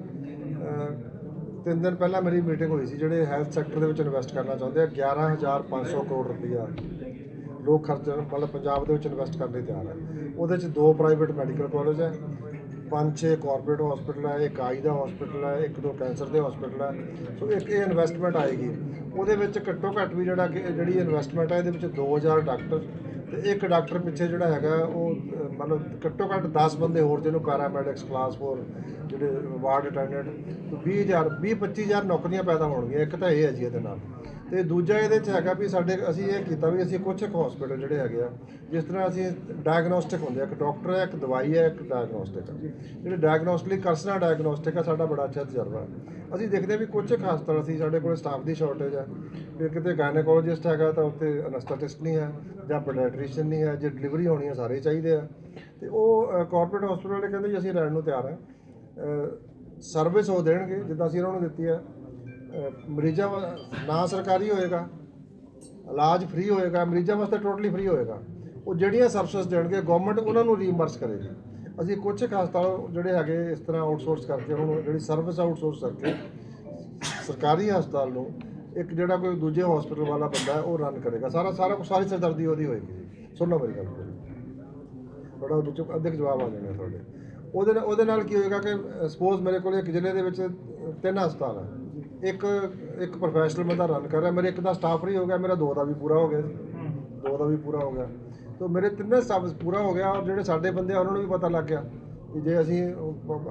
ਤਿੰਨ ਦਿਨ ਪਹਿਲਾਂ ਮੇਰੀ ਮੀਟਿੰਗ ਹੋਈ ਸੀ, ਜਿਹੜੇ ਹੈਲਥ ਸੈਕਟਰ ਦੇ ਵਿੱਚ ਇਨਵੈਸਟ ਕਰਨਾ ਚਾਹੁੰਦੇ ਆ 11500 ਕਰੋੜ ਰੁਪਈਆ। ਲੋਕ ਖਰਚ, ਮਤਲਬ ਪੰਜਾਬ ਦੇ ਵਿੱਚ ਇਨਵੈਸਟ ਕਰਨ ਲਈ ਤਿਆਰ ਹੈ ਉਹਦੇ 'ਚ ਦੋ ਪ੍ਰਾਈਵੇਟ ਮੈਡੀਕਲ ਕਾਲਜ ਹੈ ਪੰਜ ਛੇ ਕਾਰਪੋਰੇਟ ਹਸਪੀਟਲ ਹੈ ਇੱਕ ਆਈ ਦਾ ਹਸਪੀਟਲ ਹੈ ਇੱਕ ਦੋ ਕੈਂਸਰ ਦੇ ਹਸਪੀਟਲ ਹੈ ਸੋ ਇੱਕ ਇਹ ਇਨਵੈਸਟਮੈਂਟ ਆਏਗੀ। ਉਹਦੇ ਵਿੱਚ ਘੱਟੋ ਘੱਟ ਵੀ ਜਿਹੜਾ ਕਿ, ਜਿਹੜੀ ਇਨਵੈਸਟਮੈਂਟ ਹੈ ਇਹਦੇ ਵਿੱਚ 2000 ਡਾਕਟਰ ਤੇ ਇੱਕ ਡਾਕਟਰ ਪਿੱਛੇ ਜਿਹੜਾ ਹੈਗਾ, ਉਹ ਮਤਲਬ ਘੱਟੋ ਘੱਟ 10 ਬੰਦੇ ਹੋਰ ਜਿਹਨੂੰ ਪੈਰਾਮੈਡਿਕਸ ਕਲਾਸ 4 ਜਿਹੜੇ ਵਾਰਡ ਅਟੈਂਡੈਂਟ ਤੇ 20000 20 25000 ਨੌਕਰੀਆਂ ਪੈਦਾ ਹੋਣਗੀਆਂ। ਇੱਕ ਤਾਂ ਇਹ ਹੈ ਜੀ ਇਹਦੇ ਨਾਲ। ਤੇ ਦੂਜਾ ਇਹਦੇ ਚ ਹੈਗਾ ਵੀ ਸਾਡੇ, ਅਸੀਂ ਇਹ ਕੀਤਾ ਵੀ ਅਸੀਂ ਕੁਝ ਕੁ ਹਸਪੀਟਲ ਜਿਹੜੇ ਹੈਗੇ ਆ, ਜਿਸ ਤਰ੍ਹਾਂ ਅਸੀਂ ਡਾਇਗਨੋਸਟਿਕ ਹੁੰਦੇ ਆ, ਇੱਕ ਡਾਕਟਰ ਹੈ ਇੱਕ ਦਵਾਈ ਹੈ ਇੱਕ ਡਾਇਗਨੋਸਟਿਕ ਹੈ ਜਿਹੜੇ ਡਾਇਗਨੋਸਟਿਕ ਕਰਸਨਾ ਡਾਇਗਨੋਸਟਿਕ ਆ, ਸਾਡਾ ਬੜਾ ਅੱਛਾ ਤਜਰਬਾ ਹੈ। ਅਸੀਂ ਦੇਖਦੇ ਹਾਂ ਵੀ ਕੁਝ ਕੁ ਤਰ੍ਹਾਂ ਸੀ, ਸਾਡੇ ਕੋਲ ਸਟਾਫ ਦੀ ਸ਼ਾਰਟੇਜ ਹੈ। ਵੀ ਕਿਤੇ ਗਾਇਨੇਕੋਲੋਜਿਸਟ ਹੈਗਾ ਤਾਂ ਉੱਥੇ ਅਨਸਥੈਟਿਸਟ ਨਹੀਂ ਹੈ ਜਾਂ ਪੀਡੀਆਟ੍ਰੀਸ਼ੀਅਨ ਨਹੀਂ ਹੈ, ਜੇ ਡਿਲੀਵਰੀ ਹੋਣੀ ਹੈ ਸਾਰੇ ਚਾਹੀਦੇ ਆ। ਤੇ ਉਹ ਕਾਰਪੋਰੇਟ ਹਸਪੀਟਲ ਵਾਲੇ ਕਹਿੰਦੇ ਜੀ ਅਸੀਂ ਲੈਣ ਨੂੰ ਤਿਆਰ ਹਾਂ। ਸਰਵਿਸ ਉਹ ਦੇਣਗੇ, ਜਿੱਦਾਂ ਅਸੀਂ ਉਹਨਾਂ ਨੂੰ ਦਿੱਤੀ ਹੈ। ਮਰੀਜ਼ਾਂ ਵਾ- ਨਾ ਸਰਕਾਰੀ ਹੋਏਗਾ, ਇਲਾਜ ਫ੍ਰੀ ਹੋਏਗਾ, ਮਰੀਜ਼ਾਂ ਵਾਸਤੇ ਟੋਟਲੀ ਫ੍ਰੀ ਹੋਏਗਾ। ਉਹ ਜਿਹੜੀਆਂ ਸਰਵਿਸ ਦੇਣਗੇ ਗਵਰਨਮੈਂਟ ਉਹਨਾਂ ਨੂੰ ਰੀਇੰਬਰਸ ਕਰੇਗੀ। ਅਸੀਂ ਕੁਝ ਹਸਪਤਾਲ ਜਿਹੜੇ ਹੈਗੇ ਇਸ ਤਰ੍ਹਾਂ ਆਊਟਸੋਰਸ ਕਰਕੇ ਨੂੰ ਜਿਹੜੀ ਸਰਵਿਸ ਆਊਟਸੋਰਸ ਕਰਕੇ ਸਰਕਾਰੀ ਹਸਪਤਾਲ ਨੂੰ ਇੱਕ ਜਿਹੜਾ ਕੋਈ ਦੂਜੇ ਹਸਪੀਟਲ ਵਾਲਾ ਬੰਦਾ ਹੈ ਉਹ ਰਨ ਕਰੇਗਾ। ਸਾਰਾ ਸਾਰਾ ਕੁਛ ਸਾਰੀ ਸਰਦਰਦੀ ਉਹਦੀ ਹੋਏਗੀ। ਜੀ ਸੁਣੋ ਮੇਰੀ ਗੱਲ ਬੜਾ ਉਹਦੇ ਚੋਂ ਅੱਧੇ ਜਵਾਬ ਆ ਜਾਣੇ ਤੁਹਾਡੇ। ਉਹਦੇ ਨਾਲ ਉਹਦੇ ਨਾਲ ਕੀ ਹੋਏਗਾ ਕਿ ਸਪੋਜ਼ ਮੇਰੇ ਕੋਲ ਇੱਕ ਜ਼ਿਲ੍ਹੇ ਦੇ ਵਿੱਚ ਤਿੰਨ ਹਸਪਤਾਲ ਹੈ ਇੱਕ ਇੱਕ ਪ੍ਰੋਫੈਸ਼ਨਲ ਬੰਦਾ ਰਨ ਕਰ ਰਿਹਾ। ਮੇਰੇ ਇੱਕ ਦਾ ਸਟਾਫ ਫਰੀ ਹੋ ਗਿਆ ਮੇਰਾ ਦੋ ਦਾ ਵੀ ਪੂਰਾ ਹੋ ਗਿਆ। ਦੋ ਦਾ ਵੀ ਪੂਰਾ ਹੋ ਗਿਆ। ਤਾਂ ਮੇਰੇ ਤਿੰਨੇ ਸਟਾਫ ਪੂਰਾ ਹੋ ਗਿਆ। ਔਰ ਜਿਹੜੇ ਸਾਡੇ ਬੰਦੇ ਆ, ਉਹਨਾਂ ਨੂੰ ਵੀ ਪਤਾ ਲੱਗ ਗਿਆ ਕਿ ਜੇ ਅਸੀਂ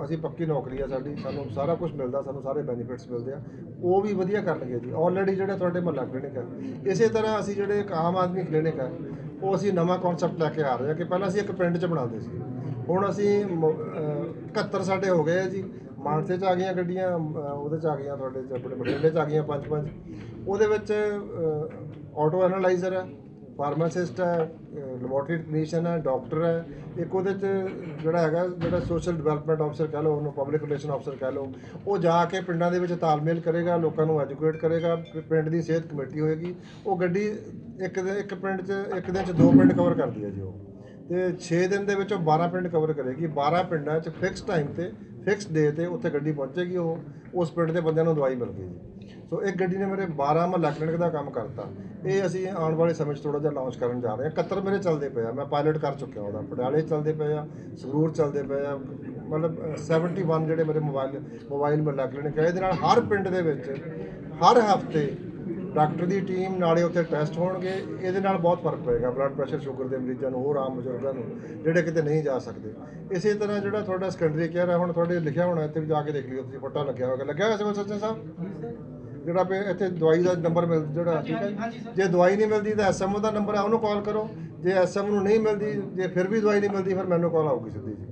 ਅਸੀਂ ਪੱਕੀ ਨੌਕਰੀ ਆ ਸਾਡੀ, ਸਾਨੂੰ ਸਾਰਾ ਕੁਝ ਮਿਲਦਾ, ਸਾਨੂੰ ਸਾਰੇ ਬੈਨੀਫਿਟਸ ਮਿਲਦੇ ਆ। ਉਹ ਵੀ ਵਧੀਆ ਕਰਨਗੇ ਜੀ। ਆਲਰੇਡੀ ਜਿਹੜੇ ਤੁਹਾਡੇ ਮਹੱਲਾ ਕਲੀਨਿਕ ਹੈ ਇਸੇ ਤਰ੍ਹਾਂ ਅਸੀਂ ਜਿਹੜੇ ਇੱਕ ਆਮ ਆਦਮੀ ਕਲੀਨਿਕ ਹੈ ਉਹ ਅਸੀਂ ਨਵਾਂ ਕਨਸੈਪਟ ਲੈ ਕੇ ਆ ਰਹੇ ਹਾਂ ਕਿ ਪਹਿਲਾਂ ਅਸੀਂ ਇੱਕ ਪਿੰਡ 'ਚ ਬਣਾਉਂਦੇ ਸੀ। ਹੁਣ ਅਸੀਂ ਮ- ਅਹ 71 ਸਾਡੇ ਹੋ ਗਏ ਆ ਜੀ। ਮਾਨਸੇ 'ਚ ਆ ਗਈਆਂ ਗੱਡੀਆਂ ਉਹਦੇ 'ਚ ਆ ਗਈਆਂ ਤੁਹਾਡੇ 'ਚ ਆਪਣੇ ਬਠਿੰਡੇ 'ਚ ਆ ਗਈਆਂ ਪੰਜ ਪੰਜ ਉਹਦੇ ਵਿੱਚ ਆਟੋ ਐਨਾਲਾਈਜ਼ਰ ਹੈ ਫਾਰਮਾਸਿਸਟ ਹੈ ਲੈਬੋਰਟਰੀ ਟੈਕਨੀਸ਼ੀਅਨ ਹੈ ਡਾਕਟਰ ਹੈ। ਇੱਕ ਉਹਦੇ 'ਚ ਜਿਹੜਾ ਹੈਗਾ, ਜਿਹੜਾ ਸੋਸ਼ਲ ਡਿਵੈਲਪਮੈਂਟ ਆਫਸਰ ਕਹ ਲਓ, ਉਹਨੂੰ ਪਬਲਿਕ ਰਿਲੇਸ਼ਨ ਆਫਸਰ ਕਹ ਲਓ, ਉਹ ਜਾ ਕੇ ਪਿੰਡਾਂ ਦੇ ਵਿੱਚ ਤਾਲਮੇਲ ਕਰੇਗਾ, ਲੋਕਾਂ ਨੂੰ ਐਜੂਕੇਟ ਕਰੇਗਾ ਪਿੰਡ ਦੀ ਸਿਹਤ ਕਮੇਟੀ ਹੋਏਗੀ। ਉਹ ਗੱਡੀ ਇੱਕ ਦੇ ਇੱਕ ਪਿੰਡ 'ਚ, ਇੱਕ ਦਿਨ 'ਚ ਦੋ ਪਿੰਡ ਕਵਰ ਕਰਦੀ ਹੈ ਜੀ ਉਹ। ਤੇ 6 ਦਿਨ ਦੇ ਵਿੱਚ ਉਹ 12 ਪਿੰਡ ਕਵਰ ਕਰੇਗੀ। 12 ਪਿੰਡਾਂ 'ਚ ਫਿਕਸ ਟਾਈਮ ਤੇ ਫਿਕਸ ਡੇ ਤੇ ਉੱਥੇ ਗੱਡੀ ਪਹੁੰਚੇਗੀ ਉਹ ਉਸ ਪਿੰਡ ਦੇ ਬੰਦਿਆਂ ਨੂੰ ਦਵਾਈ ਮਿਲ ਗਈ ਜੀ। ਸੋ ਇੱਕ ਗੱਡੀ ਨੇ ਮੇਰੇ 12 ਮਹੱਲਾ ਕਲੀਨਿਕ ਦਾ ਕੰਮ ਕਰਤਾ। ਇਹ ਅਸੀਂ ਆਉਣ ਵਾਲੇ ਸਮੇਂ 'ਚ ਥੋੜਾ ਜਿਹਾ ਲਾਂਚ ਕਰਨ ਜਾ ਰਹੇ ਹਾਂ। 71 ਮੇਰੇ ਚੱਲਦੇ ਪਏ ਆ ਮੈਂ ਪਾਇਲਟ ਕਰ ਚੁੱਕਿਆ ਉਹਦਾ। ਪਟਿਆਲੇ ਚੱਲਦੇ ਪਏ ਆ ਸੰਗਰੂਰ ਚੱਲਦੇ ਪਏ ਆ ਮਤਲਬ ਅ, 71 ਜਿਹੜੇ ਮੇਰੇ ਮੋਬਾਈਲ ਮੋਬਾਈਲ ਮਹੱਲਾ ਕਲੀਨਿਕ ਹੈ ਇਹਦੇ ਨਾਲ ਹਰ ਪਿੰਡ ਦੇ ਵਿੱਚ ਹਰ ਹਫ਼ਤੇ ਡਾਕਟਰ ਦੀ ਟੀਮ ਨਾਲੇ ਉੱਥੇ ਟੈਸਟ ਹੋਣਗੇ ਇਹਦੇ ਨਾਲ ਬਹੁਤ ਫ਼ਰਕ ਪਏਗਾ ਬਲੱਡ ਪ੍ਰੈਸ਼ਰ ਸ਼ੂਗਰ ਦੇ ਮਰੀਜ਼ਾਂ ਨੂੰ ਹੋਰ ਆਮ ਬਜ਼ੁਰਗਾਂ ਨੂੰ ਜਿਹੜੇ ਕਿਤੇ ਨਹੀਂ ਜਾ ਸਕਦੇ। ਇਸੇ ਤਰ੍ਹਾਂ ਜਿਹੜਾ ਤੁਹਾਡਾ ਸੈਕੰਡਰੀ ਕੇਅਰ ਹੈ ਹੁਣ ਤੁਹਾਡੇ ਲਿਖਿਆ ਹੋਣਾ ਇੱਥੇ ਵੀ ਜਾ ਕੇ ਦੇਖ ਲਿਓ ਤੁਸੀਂ ਫੋਟੋ ਲੱਗਿਆ ਹੋਵੇਗਾ ਲੱਗਿਆ ਹੋਇਆ ਸਿਵਲ ਸਰਜਨ ਸਾਹਿਬ? ਜਿਹੜਾ ਵੀ ਇੱਥੇ ਦਵਾਈ ਦਾ ਨੰਬਰ ਮਿਲ ਜਿਹੜਾ ਠੀਕ ਹੈ ਜੇ? ਦਵਾਈ ਨਹੀਂ ਮਿਲਦੀ ਤਾਂ ਐਸਐਮਓ ਦਾ ਨੰਬਰ ਹੈ ਉਹਨੂੰ ਕਾਲ ਕਰੋ। ਜੇ ਐਸਐਮ ਨੂੰ ਨਹੀਂ ਮਿਲਦੀ ਜੇ ਫਿਰ ਵੀ ਦਵਾਈ ਨਹੀਂ ਮਿਲਦੀ ਫਿਰ ਮੈਨੂੰ ਕਾਲ ਆਊਗੀ ਸਿੱਧੀ ਜੀ।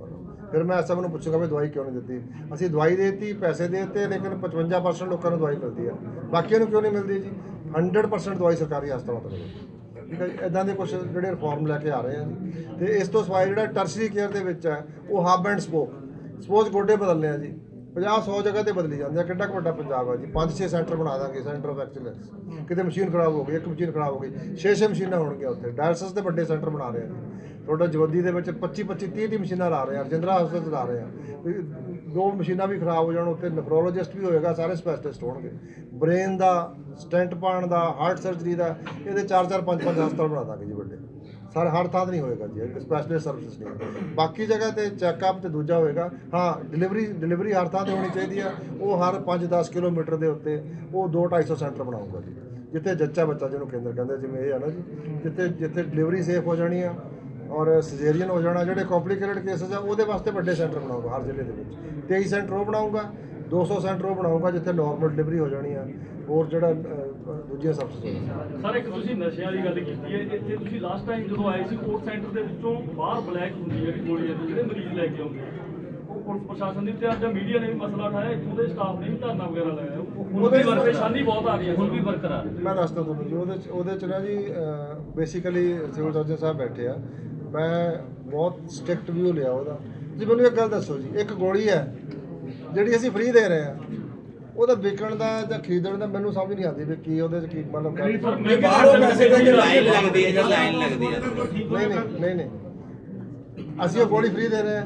ਫਿਰ ਮੈਂ ਐਸਐਮ ਨੂੰ ਪੁੱਛੂਗਾ ਵੀ ਦਵਾਈ ਕਿਉਂ ਨਹੀਂ ਦਿੱਤੀ? ਅਸੀਂ ਦਵਾਈ ਦੇ ਦਿੱਤੀ ਪੈਸੇ ਦੇ ਦਿੱਤੇ ਲੇਕਿਨ 55% ਲੋਕਾਂ ਨੂੰ ਦਵਾਈ ਮਿਲਦੀ ਹੈ। ਬਾਕੀਆਂ ਨੂੰ ਕਿਉਂ ਨਹੀਂ ਮਿਲਦੀ ਜੀ? 100% ਦਵਾਈ ਸਰਕਾਰੀ ਹਸਪਤਾਲਾਂ ਤੋਂ ਮਿਲਦੀ ਠੀਕ ਹੈ ਜੀ? ਇਦਾਂ ਦੇ ਕੁਝ ਜਿਹੜੇ ਰਿਫਾਰਮ ਲੈ ਕੇ ਆ ਰਹੇ ਆ ਜੀ। ਤੇ ਇਸ ਤੋਂ ਸਿਵਾਏ ਜਿਹੜਾ ਟਰਸ਼ਰੀ ਕੇਅਰ ਦੇ ਵਿੱਚ ਹੈ, ਉਹ ਹੱਬ ਐਂਡ ਸਪੋਕ ਸਪੋਜ਼ ਗੋਡੇ ਬਦਲਨੇ ਆ ਜੀ। 50 100 ਜਗ੍ਹਾ ਤੇ ਬਦਲੀ ਜਾਂਦੇ ਆ। ਕਿੰਨਾ ਕੁ ਵੱਡਾ ਪੰਜਾਬ ਆ ਜੀ? 5-6 ਸੈਂਟਰ ਬਣਾ ਦਾਂਗੇ, ਸੈਂਟਰ ਆਫ ਐਕਸਲੈਂਸ। ਕਿਤੇ ਮਸ਼ੀਨ ਖਰਾਬ ਹੋ ਗਈ, ਇੱਕ ਮਸ਼ੀਨ ਖਰਾਬ ਹੋ ਗਈ 6-6 ਮਸ਼ੀਨਾਂ ਹੋਣਗੀਆਂ ਉੱਥੇ। ਡਾਇਲਸਿਸ ਦੇ ਵੱਡੇ ਸੈਂਟਰ ਬਣਾ ਰਹੇ ਆ ਜੀ। ਤੁਹਾਡਾ ਜਵੱਦੀ ਦੇ ਵਿੱਚ 25-25 30 ਦੀ ਮਸ਼ੀਨਾਂ ਲਾ ਰਹੇ ਆ, ਰਜਿੰਦਰਾ ਹਸਪਤਾਲ 'ਚ ਲਾ ਰਹੇ ਆ। ਵੀ ਦੋ ਮਸ਼ੀਨਾਂ ਵੀ ਖਰਾਬ ਹੋ ਜਾਣ, ਉੱਥੇ ਨੈਫਰੋਲੋਜਿਸਟ ਵੀ ਹੋਏਗਾ, ਸਾਰੇ ਸਪੈਸ਼ਲਿਸਟ ਹੋਣਗੇ। ਬ੍ਰੇਨ ਦਾ, ਸਟੈਂਟ ਪਾਉਣ ਦਾ, ਹਾਰਟ ਸਰਜਰੀ ਦਾ, ਇਹਦੇ 4-4 5-5 ਹਸਪਤਾਲ ਬਣਾ ਦਾਂਗੇ ਜੀ ਵੱਡੇ। ਸਾਰੇ ਹਰ ਥਾਂ ਤੇ ਨਹੀਂ ਹੋਏਗਾ ਜੀ ਸਪੈਸ਼ਲਿਸਟ ਸਰਵਿਸ ਨਹੀਂ ਬਾਕੀ ਜਗ੍ਹਾ ਤੇ ਚੈੱਕਅਪ ਤੇ ਦੂਜਾ ਹੋਏਗਾ, ਹਾਂ ਡਿਲੀਵਰੀ ਡਿਲੀਵਰੀ ਹਰ ਥਾਂ ਤੇ ਹੋਣੀ ਚਾਹੀਦੀ ਆ, ਉਹ ਹਰ 5-10 ਕਿਲੋਮੀਟਰ ਦੇ ਉੱਤੇ ਉਹ 2-250 ਸੈਂਟਰ ਬਣਾਊਗਾ ਜੀ। ਜਿੱਥੇ ਜੱਚਾ ਬੱਚਾ ਜਿਹਨੂੰ ਕੇਂਦਰ ਕਹਿੰਦੇ, ਜਿਵੇਂ ਇਹ ਆ ਨਾ ਜੀ, ਜਿੱਥੇ ਜਿੱਥੇ ਡਿਲੀਵਰੀ ਸੇਫ ਹੋ ਜਾਣੀ ਆ ਔਰ ਸਿਜ਼ੇਰੀਅਨ ਹੋ ਜਾਣਾ, ਜਿਹੜੇ ਕੰਪਲਿਕੇਟਡ ਕੇਸਸ ਆ, ਉਹਦੇ ਵਾਸਤੇ ਵੱਡੇ ਸੈਂਟਰ ਬਣਾਊਗਾ ਹਰ ਜ਼ਿਲ੍ਹੇ ਦੇ ਵਿੱਚ। 23 ਸੈਂਟਰ ਉਹ ਬਣਾਊਗਾ 200 ਸੈਂਟਰ ਉਹ ਬਣਾਊਗਾ ਜਿੱਥੇ ਨਾਰਮਲ ਡਿਲੀਵਰੀ ਹੋ ਜਾਣੀ ਆ ਹੋਰ ਜਿਹੜਾ ਦੂਜੀਆਂ ਸਬਸਿਡੀ ਸਰ ਇੱਕ ਤੁਸੀਂ ਨਸ਼ਿਆਂ ਦੀ ਗੱਲ ਕੀਤੀ ਹੈ ਇੱਥੇ ਤੁਸੀਂ ਲਾਸਟ ਟਾਈਮ ਜਦੋਂ ਆਏ ਸੀ ਕੋਰਟ ਸੈਂਟਰ ਦੇ ਵਿੱਚੋਂ ਬਾਹਰ ਬਲੈਕ ਹੁੰਦੀ ਹੈ ਗੋਲੀਆਂ ਦੀ ਜਿਹੜੇ ਮਰੀਜ਼ ਲੈ ਕੇ ਆਉਂਦੇ ਆ। ਪੁਲਿਸ ਪ੍ਰਸ਼ਾਸਨ ਦੀ ਤੇ ਅੱਜ ਮੀਡੀਆ ਨੇ ਵੀ ਮਸਲਾ ਉਠਾਇਆ ਇੱਥੋਂ ਦੇ ਸਟਾਫ ਨੇ ਵੀ ਧਰਨਾ ਵਗੈਰਾ ਲਾਇਆ। ਵੀ ਵਰ ਪਰੇਸ਼ਾਨੀ ਬਹੁਤ ਆ ਰਹੀ ਹੈ ਹੁਣ ਵੀ ਬਰਕਰਾਰ ਮੈਂ ਦੱਸਦਾ ਤੁਹਾਨੂੰ ਜੀ ਉਹਦੇ ਚ ਉਹਦੇ ਚ ਨਾ ਜੀ ਬੇਸਿਕਲੀ ਸਿਵਲ ਸਰਜਨ ਸਾਹਿਬ ਬੈਠੇ ਆ। ਮੈਂ ਬਹੁਤ ਸਟ੍ਰਿਕਟ ਵਿਊ ਲਿਆ ਉਹਦਾ। ਜੀ ਮੈਨੂੰ ਇੱਕ ਗੱਲ ਦੱਸੋ ਜੀ ਇੱਕ ਗੋਲੀ ਹੈ ਜਿਹੜੀ ਅਸੀਂ ਫ੍ਰੀ ਦੇ ਰਹੇ ਆ ਉਹਦਾ ਵਿਕਣ ਦਾ ਜਾਂ ਖਰੀਦਣ ਦਾ ਮੈਨੂੰ ਸਮਝ ਨਹੀਂ ਆਉਂਦੀ ਵੀ ਕੀ ਉਹਦੇ ਚ ਕੀ ਮਤਲਬ ਗੱਲ- ਨਹੀਂ ਬਾਹਰੋਂ ਪੈਸੇ ਦੇ ਲਾਈਨ ਲੱਗਦੀ ਹੈ ਜੀ ਲਾਈਨ ਲੱਗਦੀ ਹੈ ਨਹੀਂ ਨਹੀਂ ਨਹੀਂ ਨਹੀਂ। ਅਸੀਂ ਉਹ ਗੋਲੀ ਫ੍ਰੀ ਦੇ ਰਹੇ ਹਾਂ